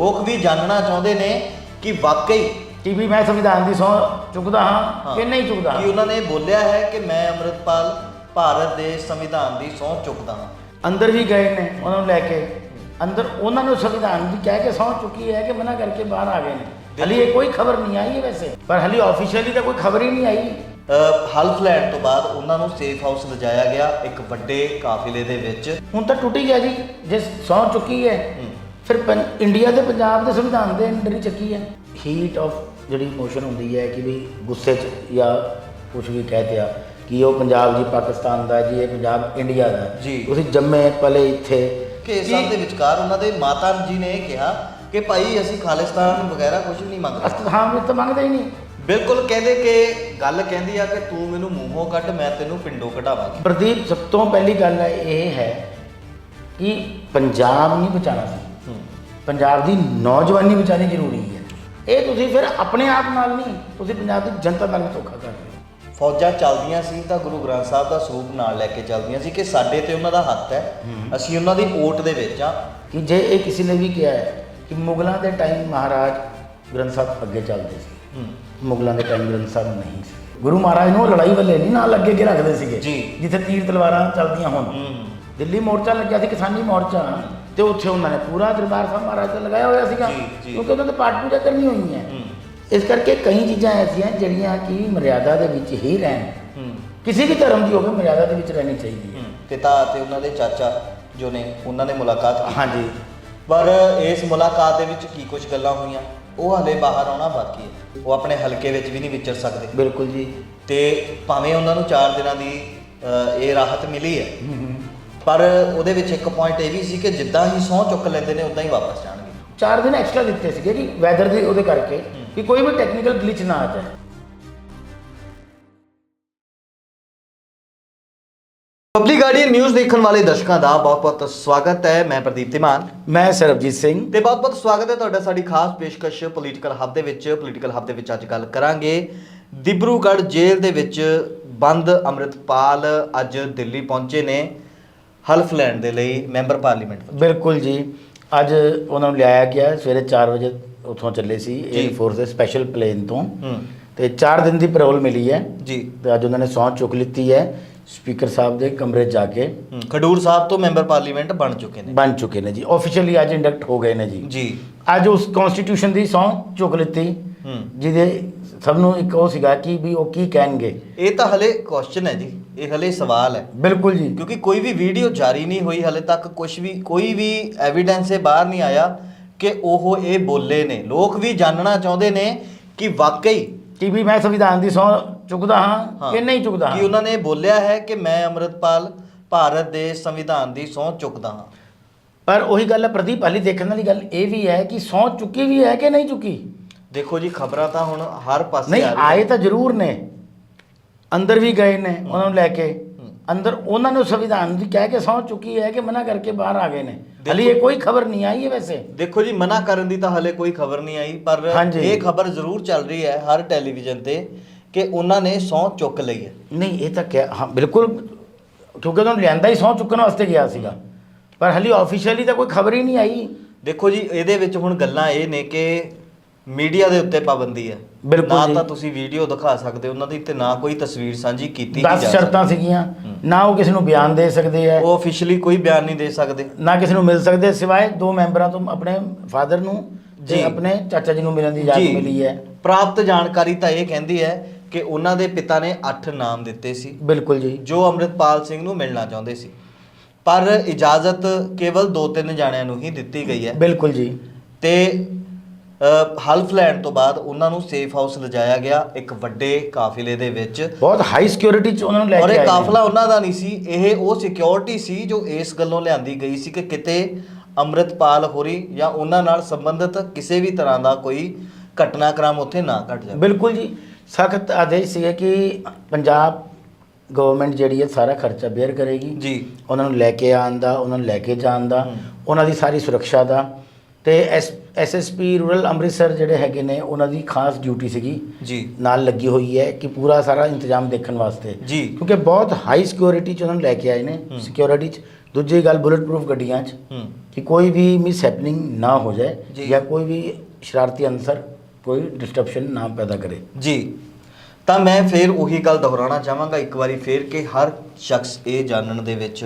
ਲੋਕ ਵੀ ਜਾਣਨਾ ਚਾਹੁੰਦੇ ਨੇ ਕਿ ਵਾਕਈ ਕਿ ਵੀ ਮੈਂ ਸੰਵਿਧਾਨ ਦੀ ਸਹੁੰ ਚੁੱਕਦਾ ਹਾਂ ਹਾਂ, ਕਿ ਨਹੀਂ ਚੁੱਕਦਾ? ਕਿ ਉਹਨਾਂ ਨੇ ਬੋਲਿਆ ਹੈ ਕਿ ਮੈਂ ਅੰਮ੍ਰਿਤਪਾਲ ਭਾਰਤ ਦੇ ਸੰਵਿਧਾਨ ਦੀ ਸਹੁੰ ਚੁੱਕਦਾ ਹਾਂ। ਅੰਦਰ ਵੀ ਗਏ ਨੇ ਉਹਨਾਂ ਨੂੰ ਲੈ ਕੇ। ਅੰਦਰ ਉਹਨਾਂ ਨੂੰ ਸੰਵਿਧਾਨ ਦੀ ਕਹਿ ਕੇ ਸਹੁੰ ਚੁੱਕੀ ਹੈ ਕਿ ਮਨਾ ਕਰਕੇ ਬਾਹਰ ਆ ਗਏ ਨੇ। ਹਲੀ ਇਹ ਕੋਈ ਖਬਰ ਨਹੀਂ ਆਈ ਹੈ ਵੈਸੇ। ਪਰ ਹਲੀ ਆਫੀਸ਼ੀਅਲੀ ਤਾਂ ਕੋਈ ਖਬਰ ਹੀ ਨਹੀਂ ਆਈ। ਹਲਫ ਲੈਣ ਤੋਂ ਬਾਅਦ ਉਹਨਾਂ ਨੂੰ ਸੇਫ ਹਾਊਸ ਲਿਜਾਇਆ ਗਿਆ ਇੱਕ ਵੱਡੇ ਕਾਫਿਲੇ ਦੇ ਵਿੱਚ। ਹੁਣ ਤਾਂ ਟੁੱਟ ਹੀ ਗਿਆ ਜੀ। ਜੇ ਸਹੁੰ ਚੁੱਕੀ ਹੈ ਹੂੰ। ਫਿਰ ਪੰ- ਇੰਡੀਆ ਦੇ ਪੰਜਾਬ ਦੇ ਸੰਵਿਧਾਨ ਦੇ ਅੰਦਰ ਹੀ ਚੱਕੀ ਹੈ ਹੀਟ ਆਫ ਜਿਹੜੀ ਇਮੋਸ਼ਨ ਹੁੰਦੀ ਹੈ ਕਿ ਵੀ ਗੁੱਸੇ 'ਚ ਜਾਂ ਕੁਝ ਵੀ ਕਹਤੇ ਆ ਕਿ ਉਹ ਪੰਜਾਬ ਜੀ ਪਾਕਿਸਤਾਨ ਦਾ ਜੀ ਇਹ ਪੰਜਾਬ ਇੰਡੀਆ ਦਾ। ਹੈ। ਜੀ। ਤੁਸੀਂ ਜੰਮੇ ਪਲੇ ਇੱਥੇ। ਕਿ ਸਭ ਦੇ ਵਿਚਕਾਰ ਉਹਨਾਂ ਦੇ ਮਾਤਾ ਜੀ ਨੇ ਇਹ ਕਿਹਾ ਕਿ ਭਾਈ ਅਸੀਂ ਖਾਲਿਸਤਾਨ ਵਗੈਰਾ ਕੁਝ ਨਹੀਂ ਮੰਗਦੇ। ਅਸਤਥਾਨ ਵਿੱਚ ਤਾਂ ਮੰਗਦੇ ਹੀ ਨਹੀਂ। ਬਿਲਕੁਲ ਕਹਿੰਦੇ ਕਿ ਗੱਲ ਕਹਿੰਦੀ ਆ ਕਿ ਤੂੰ ਮੈਨੂੰ ਮੂੰਹੋਂ ਕੱਢ ਮੈਂ ਤੈਨੂੰ ਪਿੰਡੋਂ ਕਢਾਵਾਂਗੀ। ਪ੍ਰਦੀਪ ਸਭ ਤੋਂ ਪਹਿਲੀ ਗੱਲ ਹੈ ਇਹ ਹੈ ਕਿ ਪੰਜਾਬ ਨਹੀਂ ਬਚਾਉਣਾ ਸੀ। ਪੰਜਾਬ ਦੀ ਨੌਜਵਾਨੀ ਬਚਾਉਣੀ ਜ਼ਰੂਰੀ ਹੈ। ਇਹ ਤੁਸੀਂ ਫਿਰ ਆਪਣੇ ਆਪ ਨਾਲ ਨਹੀਂ ਤੁਸੀਂ ਪੰਜਾਬ ਦੀ ਜਨਤਾ ਨਾਲ ਵੀ ਧੋਖਾ ਕਰ ਰਹੇ ਹੋ। ਫੌਜਾਂ ਚੱਲਦੀਆਂ ਸੀ ਤਾਂ ਗੁਰੂ ਗ੍ਰੰਥ ਸਾਹਿਬ ਦਾ ਸਰੂਪ ਨਾਲ ਲੈ ਕੇ ਚੱਲਦੀਆਂ ਸੀ ਕਿ ਸਾਡੇ ਤੇ ਉਹਨਾਂ ਦਾ ਹੱਥ ਹੈ। ਅਸੀਂ ਉਹਨਾਂ ਦੀ ਓਟ ਦੇ ਵਿੱਚ ਆ ਕਿ ਜੇ ਇਹ ਕਿਸੇ ਨੇ ਵੀ ਕਿਹਾ ਹੈ ਕਿ ਮੁਗਲਾਂ ਦੇ ਟਾਈਮ ਮਹਾਰਾਜ ਗ੍ਰੰਥ ਸਾਹਿਬ ਅੱਗੇ ਚੱਲਦੇ ਸੀ ਮੁਗਲਾਂ ਦੇ ਟਾਈਮ ਗ੍ਰੰਥ ਸਾਹਿਬ ਨਹੀਂ ਸੀ। ਗੁਰੂ ਮਹਾਰਾਜ ਨੂੰ ਲੜਾਈ ਵੱਲੇ ਨਹੀਂ ਨਾਲ ਅੱਗੇ ਕੇ ਰੱਖਦੇ ਸੀਗੇ। ਜਿੱਥੇ ਤੀਰ ਤਲਵਾਰਾਂ ਚੱਲਦੀਆਂ ਹੋਣ। ਦਿੱਲੀ ਮੋਰਚਾ ਲੱਗਿਆ ਸੀ ਕਿਸਾਨੀ ਮੋਰਚਾ। ਤੇ ਉੱਥੇ ਉਹਨਾਂ ਨੇ ਪੂਰਾ ਦਰਬਾਰ ਸਾਹਿਬ ਮਹਾਰਾਜ ਦਾ ਲਗਾਇਆ ਹੋਇਆ ਸੀਗਾ। ਕਿਉਂਕਿ ਉਹਨਾਂ ਦੇ ਪਾਠ ਪੂਜਾ ਕਰਨੀ ਹੋਈ ਹੈ। ਇਸ ਕਰਕੇ ਕਈ ਚੀਜ਼ਾਂ ਐਸੀਆਂ ਜਿਹੜੀਆਂ ਕਿ ਮਰਿਆਦਾ ਦੇ ਵਿੱਚ ਹੀ ਰਹਿਣ। ਕਿਸੇ ਵੀ ਧਰਮ ਦੀ ਹੋਵੇ ਮਰਿਆਦਾ ਦੇ ਵਿੱਚ ਰਹਿਣੀ ਚਾਹੀਦੀ ਹੈ। ਪਿਤਾ ਅਤੇ ਉਹਨਾਂ ਦੇ ਚਾਚਾ ਜੋ ਨੇ ਉਹਨਾਂ ਨੇ ਮੁਲਾਕਾਤ ਕੀਤੀ। ਹਾਂਜੀ। ਪਰ ਇਸ ਮੁਲਾਕਾਤ ਦੇ ਵਿੱਚ ਕੀ ਕੁਝ ਗੱਲਾਂ ਹੋਈਆਂ ਉਹ ਹਲੇ ਬਾਹਰ ਆਉਣਾ ਬਾਕੀ ਹੈ। ਉਹ ਆਪਣੇ ਹਲਕੇ ਵਿੱਚ ਵੀ ਨਹੀਂ ਵਿਚਰ ਸਕਦੇ। ਬਿਲਕੁਲ ਜੀ। ਤੇ ਭਾਵੇਂ ਉਹਨਾਂ ਨੂੰ 4 ਦਿਨਾਂ ਦੀ ਇਹ ਰਾਹਤ ਮਿਲੀ ਹੈ। ਪਰ ਉਹਦੇ ਵਿੱਚ ਇੱਕ ਪੁਆਇੰਟ ਇਹ ਵੀ ਸੀ ਕਿ ਜਿੱਦਾਂ ਹੀ ਸਹੁੰ ਚੁੱਕ ਲੈਂਦੇ ਨੇ ਉਦਾਂ ਹੀ ਵਾਪਸ ਜਾਣਗੇ। ਚਾਰ ਦਿਨ ਐਕਸਟਰਾ ਦਿੱਤੇ ਸੀਗੇ ਕਿ ਵੈਦਰ ਦੇ ਉਹਦੇ ਕਰਕੇ ਕਿ ਕੋਈ ਵੀ ਟੈਕਨੀਕਲ ਗਲਿਚ ਨਾ ਆ ਜਾਏ। ਪਬਲਿਕ ਗਾਰਡੀਅਨ ਨਿਊਜ਼ ਦੇਖਣ ਵਾਲੇ ਦਰਸ਼ਕਾਂ ਦਾ ਬਹੁਤ-ਬਹੁਤ ਸਵਾਗਤ ਹੈ। ਮੈਂ ਪ੍ਰਦੀਪ ਤਿਮਾਨ ਮੈਂ ਸਰਬਜੀਤ ਸਿੰਘ। ਤੇ ਬਹੁਤ-ਬਹੁਤ ਸਵਾਗਤ ਹੈ ਤੁਹਾਡਾ ਸਾਡੀ ਖਾਸ ਪੇਸ਼ਕਸ਼ ਪੋਲੀਟੀਕਲ ਹੱਬ ਦੇ ਵਿੱਚ। ਪੋਲੀਟੀਕਲ ਹੱਬ ਦੇ ਵਿੱਚ ਅੱਜ ਗੱਲ ਕਰਾਂਗੇ। ਦਿਬਰੂਗੜ੍ਹ ਜੇਲ੍ਹ ਦੇ ਵਿੱਚ ਬੰਦ ਅੰਮ੍ਰਿਤਪਾਲ ਅੱਜ ਦਿੱਲੀ ਪਹੁੰਚੇ ਨੇ। ਹਲਫ ਲੈਣ ਦੇ ਲਈ ਮੈਂਬਰ ਪਾਰਲੀਮੈਂਟ। ਬਿਲਕੁਲ ਜੀ। ਅੱਜ ਉਹਨਾਂ ਨੂੰ ਲਿਆਇਆ ਗਿਆ ਸਵੇਰੇ 4 ਵਜੇ ਉੱਥੋਂ ਚੱਲੇ ਸੀ। 에ਅਰ ਫੋਰਸ ਦੇ ਸਪੈਸ਼ਲ ਪਲੇਨ ਤੋਂ। ਤੇ 4 ਦਿਨ ਦੀ ਪੈਰੋਲ ਮਿਲੀ ਹੈ। ਜੀ। ਤੇ ਅੱਜ ਉਹਨਾਂ ਨੇ ਸਹੁੰ ਚੁੱਕ ਲਿੱਤੀ ਹੈ ਸਪੀਕਰ ਸਾਹਿਬ ਦੇ ਕਮਰੇ ਜਾ ਕੇ। ਖਡੂਰ ਸਾਹਿਬ ਤੋਂ ਮੈਂਬਰ ਪਾਰਲੀਮੈਂਟ ਬਣ ਚੁੱਕੇ ਨੇ। ਬਣ ਚੁੱਕੇ ਨੇ ਜੀ। ਆਫੀਸ਼ੀਅਲੀ ਅੱਜ ਇੰਡਕਟ ਹੋ ਗਏ ਨੇ ਜੀ। ਜੀ। ਅੱਜ ਉਸ ਕਨਸਟੀਟਿਊਸ਼ਨ ਦੀ ਸਹੁੰ ਚੁੱਕ ਲਿੱਤੀ। ਜਿਹਦੇ ਸਭ ਨੂੰ ਇੱਕ ਉਹ ਸੀਗਾ ਕਿ ਵੀ ਉਹ ਕੀ ਕਹਿਣਗੇ। ਇਹ ਤਾਂ ਹਲੇ ਕੁਐਸਚਨ ਹੈ ਜੀ ਇਹ ਹਲੇ ਸਵਾਲ ਹੈ। ਬਿਲਕੁਲ ਜੀ। ਕਿਉਂਕਿ ਕੋਈ ਵੀ ਵੀਡੀਓ ਜਾਰੀ ਨਹੀਂ ਹੋਈ ਹਲੇ ਤੱਕ ਕੁਝ ਵੀ ਕੋਈ ਵੀ ਐਵੀਡੈਂਸ ਇਹ ਬਾਹਰ ਨਹੀਂ ਆਇਆ ਕਿ ਉਹ ਇਹ ਬੋਲੇ ਨੇ। ਲੋਕ ਵੀ ਜਾਣਨਾ ਚਾਹੁੰਦੇ ਨੇ ਕਿ ਵਾਕਈ ਕਿ ਵੀ ਮੈਂ ਸੰਵਿਧਾਨ ਦੀ ਸਹੁੰ ਚੁੱਕਦਾ ਹਾਂ ਕਿ ਨਹੀਂ ਚੁੱਕਦਾ ਕਿ ਉਹਨਾਂ ਨੇ ਬੋਲਿਆ ਹੈ ਕਿ ਮੈਂ ਅੰਮ੍ਰਿਤਪਾਲ ਭਾਰਤ ਦੇ ਸੰਵਿਧਾਨ ਦੀ ਸਹੁੰ ਚੁੱਕਦਾ ਹਾਂ। ਪਰ ਉਹੀ ਗੱਲ ਹੈ ਪ੍ਰਦੀਪ ਹਾਲੀ ਦੇਖਣ ਵਾਲੀ ਗੱਲ ਇਹ ਵੀ ਹੈ ਕਿ ਸਹੁੰ ਚੁੱਕੀ ਵੀ ਹੈ ਕਿ ਨਹੀਂ ਚੁੱਕੀ? ਦੇਖੋ ਜੀ ਖਬਰਾਂ ਤਾਂ ਹੁਣ ਹਰ ਪਾਸੇ ਨਹੀਂ ਆ ਰਹੀਆਂ। ਆਏ ਤਾਂ ਜ਼ਰੂਰ ਨੇ। ਅੰਦਰ ਵੀ ਗਏ ਨੇ ਉਹਨਾਂ ਨੂੰ ਲੈ ਕੇ। ਅੰਦਰ ਉਹਨਾਂ ਨੂੰ ਸੰਵਿਧਾਨ ਦੀ ਕਹਿ ਕੇ ਸਹੁੰ ਚੁੱਕੀ ਹੈ ਕਿ ਮਨਾ ਕਰਕੇ ਬਾਹਰ ਆ ਗਏ ਨੇ। ਹਾਲੀ ਇਹ ਕੋਈ ਖਬਰ ਨਹੀਂ ਆਈ ਹੈ ਵੈਸੇ। ਦੇਖੋ ਜੀ ਮਨਾ ਕਰਨ ਦੀ ਤਾਂ ਹਲੇ ਕੋਈ ਖਬਰ ਨਹੀਂ ਆਈ ਪਰ ਹਾਂਜੀ। ਇਹ ਖਬਰ ਜ਼ਰੂਰ ਚੱਲ ਰਹੀ ਹੈ ਹਰ ਟੈਲੀਵਿਜ਼ਨ ਤੇ ਕਿ ਉਹਨਾਂ ਨੇ ਸਹੁੰ ਚੁੱਕ ਲਈ ਹੈ। ਨਹੀਂ ਇਹ ਤਾਂ ਕਿਹਾ ਹਾਂ ਬਿਲਕੁਲ ਕਿਉਂਕਿ ਉਹਨਾਂ ਨੂੰ ਲਿਆਂਦਾ ਹੀ ਸਹੁੰ ਚੁੱਕਣ ਵਾਸਤੇ ਗਿਆ ਸੀਗਾ। ਪਰ ਹਾਲੀ ਆਫੀਸ਼ੀਅਲੀ ਤਾਂ ਕੋਈ ਖਬਰ ਹੀ ਨਹੀਂ ਆਈ। ਦੇਖੋ ਜੀ ਇਹਦੇ ਵਿੱਚ ਹੁਣ ਗੱਲਾਂ ਇਹ ਨੇ ਕਿ ਮੀਡੀਆ ਦੇ ਉੱਤੇ ਪਾਬੰਦੀ ਹੈ। ਬਿਲਕੁਲ ਨਾ ਜੀ। ਤਾਂ ਤੁਸੀਂ ਵੀਡੀਓ ਦਿਖਾ ਸਕਦੇ ਉਹਨਾਂ ਦੀ ਤੇ ਨਾ ਕੋਈ ਤਸਵੀਰ ਸਾਂਝੀ ਕੀਤੀ 10 ਜਾ ਸ਼ਰਤਾਂ। ਸੀਗੀਆਂ ਨਾ ਉਹ ਕਿਸੇ ਨੂੰ ਬਿਆਨ ਦੇ ਸਕਦੇ ਆ ਉਹ ਅਫੀਸ਼ੀਅਲੀ ਕੋਈ ਬਿਆਨ ਨਹੀਂ ਦੇ ਸਕਦੇ। ਨਾ ਕਿਸੇ ਨੂੰ ਮਿਲ ਸਕਦੇ ਸਿਵਾਏ ਦੋ ਮੈਂਬਰਾਂ ਤੋਂ ਆਪਣੇ ਫਾਦਰ ਨੂੰ ਜੀ। ਤੇ ਆਪਣੇ ਚਾਚਾ ਜੀ ਨੂੰ ਮਿਲਣ ਦੀ ਇਜਾਜ਼ਤ ਮਿਲੀ ਹੈ। ਪ੍ਰਾਪਤ ਜਾਣਕਾਰੀ ਤਾਂ ਇਹ ਕਹਿੰਦੀ ਹੈ ਕਿ ਉਹਨਾਂ ਦੇ ਪਿਤਾ ਨੇ 8 ਨਾਮ ਦਿੱਤੇ ਸੀ। ਬਿਲਕੁਲ ਜੀ। ਜੋ ਅੰਮ੍ਰਿਤਪਾਲ ਸਿੰਘ ਨੂੰ ਮਿਲਣਾ ਚਾਹੁੰਦੇ ਸੀ। ਪਰ ਇਜਾਜ਼ਤ ਕੇਵਲ 2-3 ਜਾਣਿਆਂ ਨੂੰ ਹੀ ਦਿੱਤੀ ਗਈ ਹੈ। ਬਿਲਕੁਲ ਜੀ। ਤੇ ਹਲਫ ਲੈਣ ਤੋਂ ਬਾਅਦ ਉਹਨਾਂ ਨੂੰ ਸੇਫ ਹਾਊਸ ਲਿਜਾਇਆ ਗਿਆ ਇੱਕ ਵੱਡੇ ਕਾਫਿਲੇ ਦੇ ਵਿੱਚ। ਬਹੁਤ ਹਾਈ ਸਿਕਿਉਰਿਟੀ ਚ ਉਹਨਾਂ ਨੂੰ ਲੈ ਔਰ ਕੇ ਇਹ ਆਏ ਨੇ। ਕਾਫਲਾ ਉਹਨਾਂ ਦਾ ਨਹੀਂ ਸੀ ਇਹ ਉਹ ਸਿਕਿਉਰਿਟੀ ਸੀ ਜੋ ਇਸ ਗੱਲੋਂ ਲਿਆਂਦੀ ਗਈ ਸੀ ਕਿ ਕਿਤੇ ਅੰਮ੍ਰਿਤਪਾਲ ਹੋਰੀ ਜਾਂ ਉਹਨਾਂ ਨਾਲ ਸੰਬੰਧਿਤ ਕਿਸੇ ਵੀ ਤਰ੍ਹਾਂ ਦਾ ਕੋਈ ਘਟਨਾਕ੍ਰਮ ਉੱਥੇ ਨਾ ਘਟ ਜਾਵੇ। ਬਿਲਕੁਲ ਜੀ ਸਖਤ ਆਦੇਸ਼ ਸੀਗੇ ਕਿ ਪੰਜਾਬ ਗਵਰਨਮੈਂਟ ਜਿਹੜੀ ਹੈ ਸਾਰਾ ਖਰਚਾ ਬੇਅਰ ਕਰੇਗੀ। ਜੀ। ਉਹਨਾਂ ਨੂੰ ਲੈ ਕੇ ਆਉਣ ਦਾ ਉਹਨਾਂ ਨੂੰ ਲੈ ਕੇ ਜਾਣ ਦਾ। ਉਹਨਾਂ ਦੀ ਸਾਰੀ ਸੁਰੱਖਿਆ ਦਾ। ਤੇ ਐਸਐਸਪੀ ਰੂਰਲ ਅੰਮ੍ਰਿਤਸਰ ਜਿਹੜੇ ਹੈਗੇ ਨੇ ਉਹਨਾਂ ਦੀ ਖਾਸ ਡਿਊਟੀ ਸੀਗੀ। ਜੀ। ਨਾਲ ਲੱਗੀ ਹੋਈ ਹੈ ਕਿ ਪੂਰਾ ਸਾਰਾ ਇੰਤਜ਼ਾਮ ਦੇਖਣ ਵਾਸਤੇ। ਜੀ। ਕਿਉਂਕਿ ਬਹੁਤ ਹਾਈ ਸਿਕਿਉਰਿਟੀ ਚ ਉਹਨਾਂ ਨੂੰ ਲੈ ਕੇ ਆਏ ਨੇ। ਸਿਕਿਉਰਿਟੀ ਚ। ਦੂਜੀ ਗੱਲ ਬੁਲਟ ਪ੍ਰੂਫ ਗੱਡੀਆਂ ਚ ਕਿ ਕੋਈ ਵੀ ਮਿਸ ਹੈਪਨਿੰਗ ਨਾ ਹੋ। ਜਾਏ ਜਾਂ। ਕੋਈ ਵੀ ਸ਼ਰਾਰਤੀ ਅੰਸਰ ਕੋਈ ਡਿਸਟਰਪਸ਼ਨ ਨਾ ਪੈਦਾ ਕਰੇ। ਜੀ। ਤਾਂ ਮੈਂ ਫਿਰ ਉਹੀ ਗੱਲ ਦੁਹਰਾਉਣਾ ਚਾਹਾਂਗਾ ਇੱਕ ਵਾਰੀ ਫਿਰ ਕਿ ਹਰ ਸ਼ਖਸ ਇਹ ਜਾਣਨ ਦੇ ਵਿੱਚ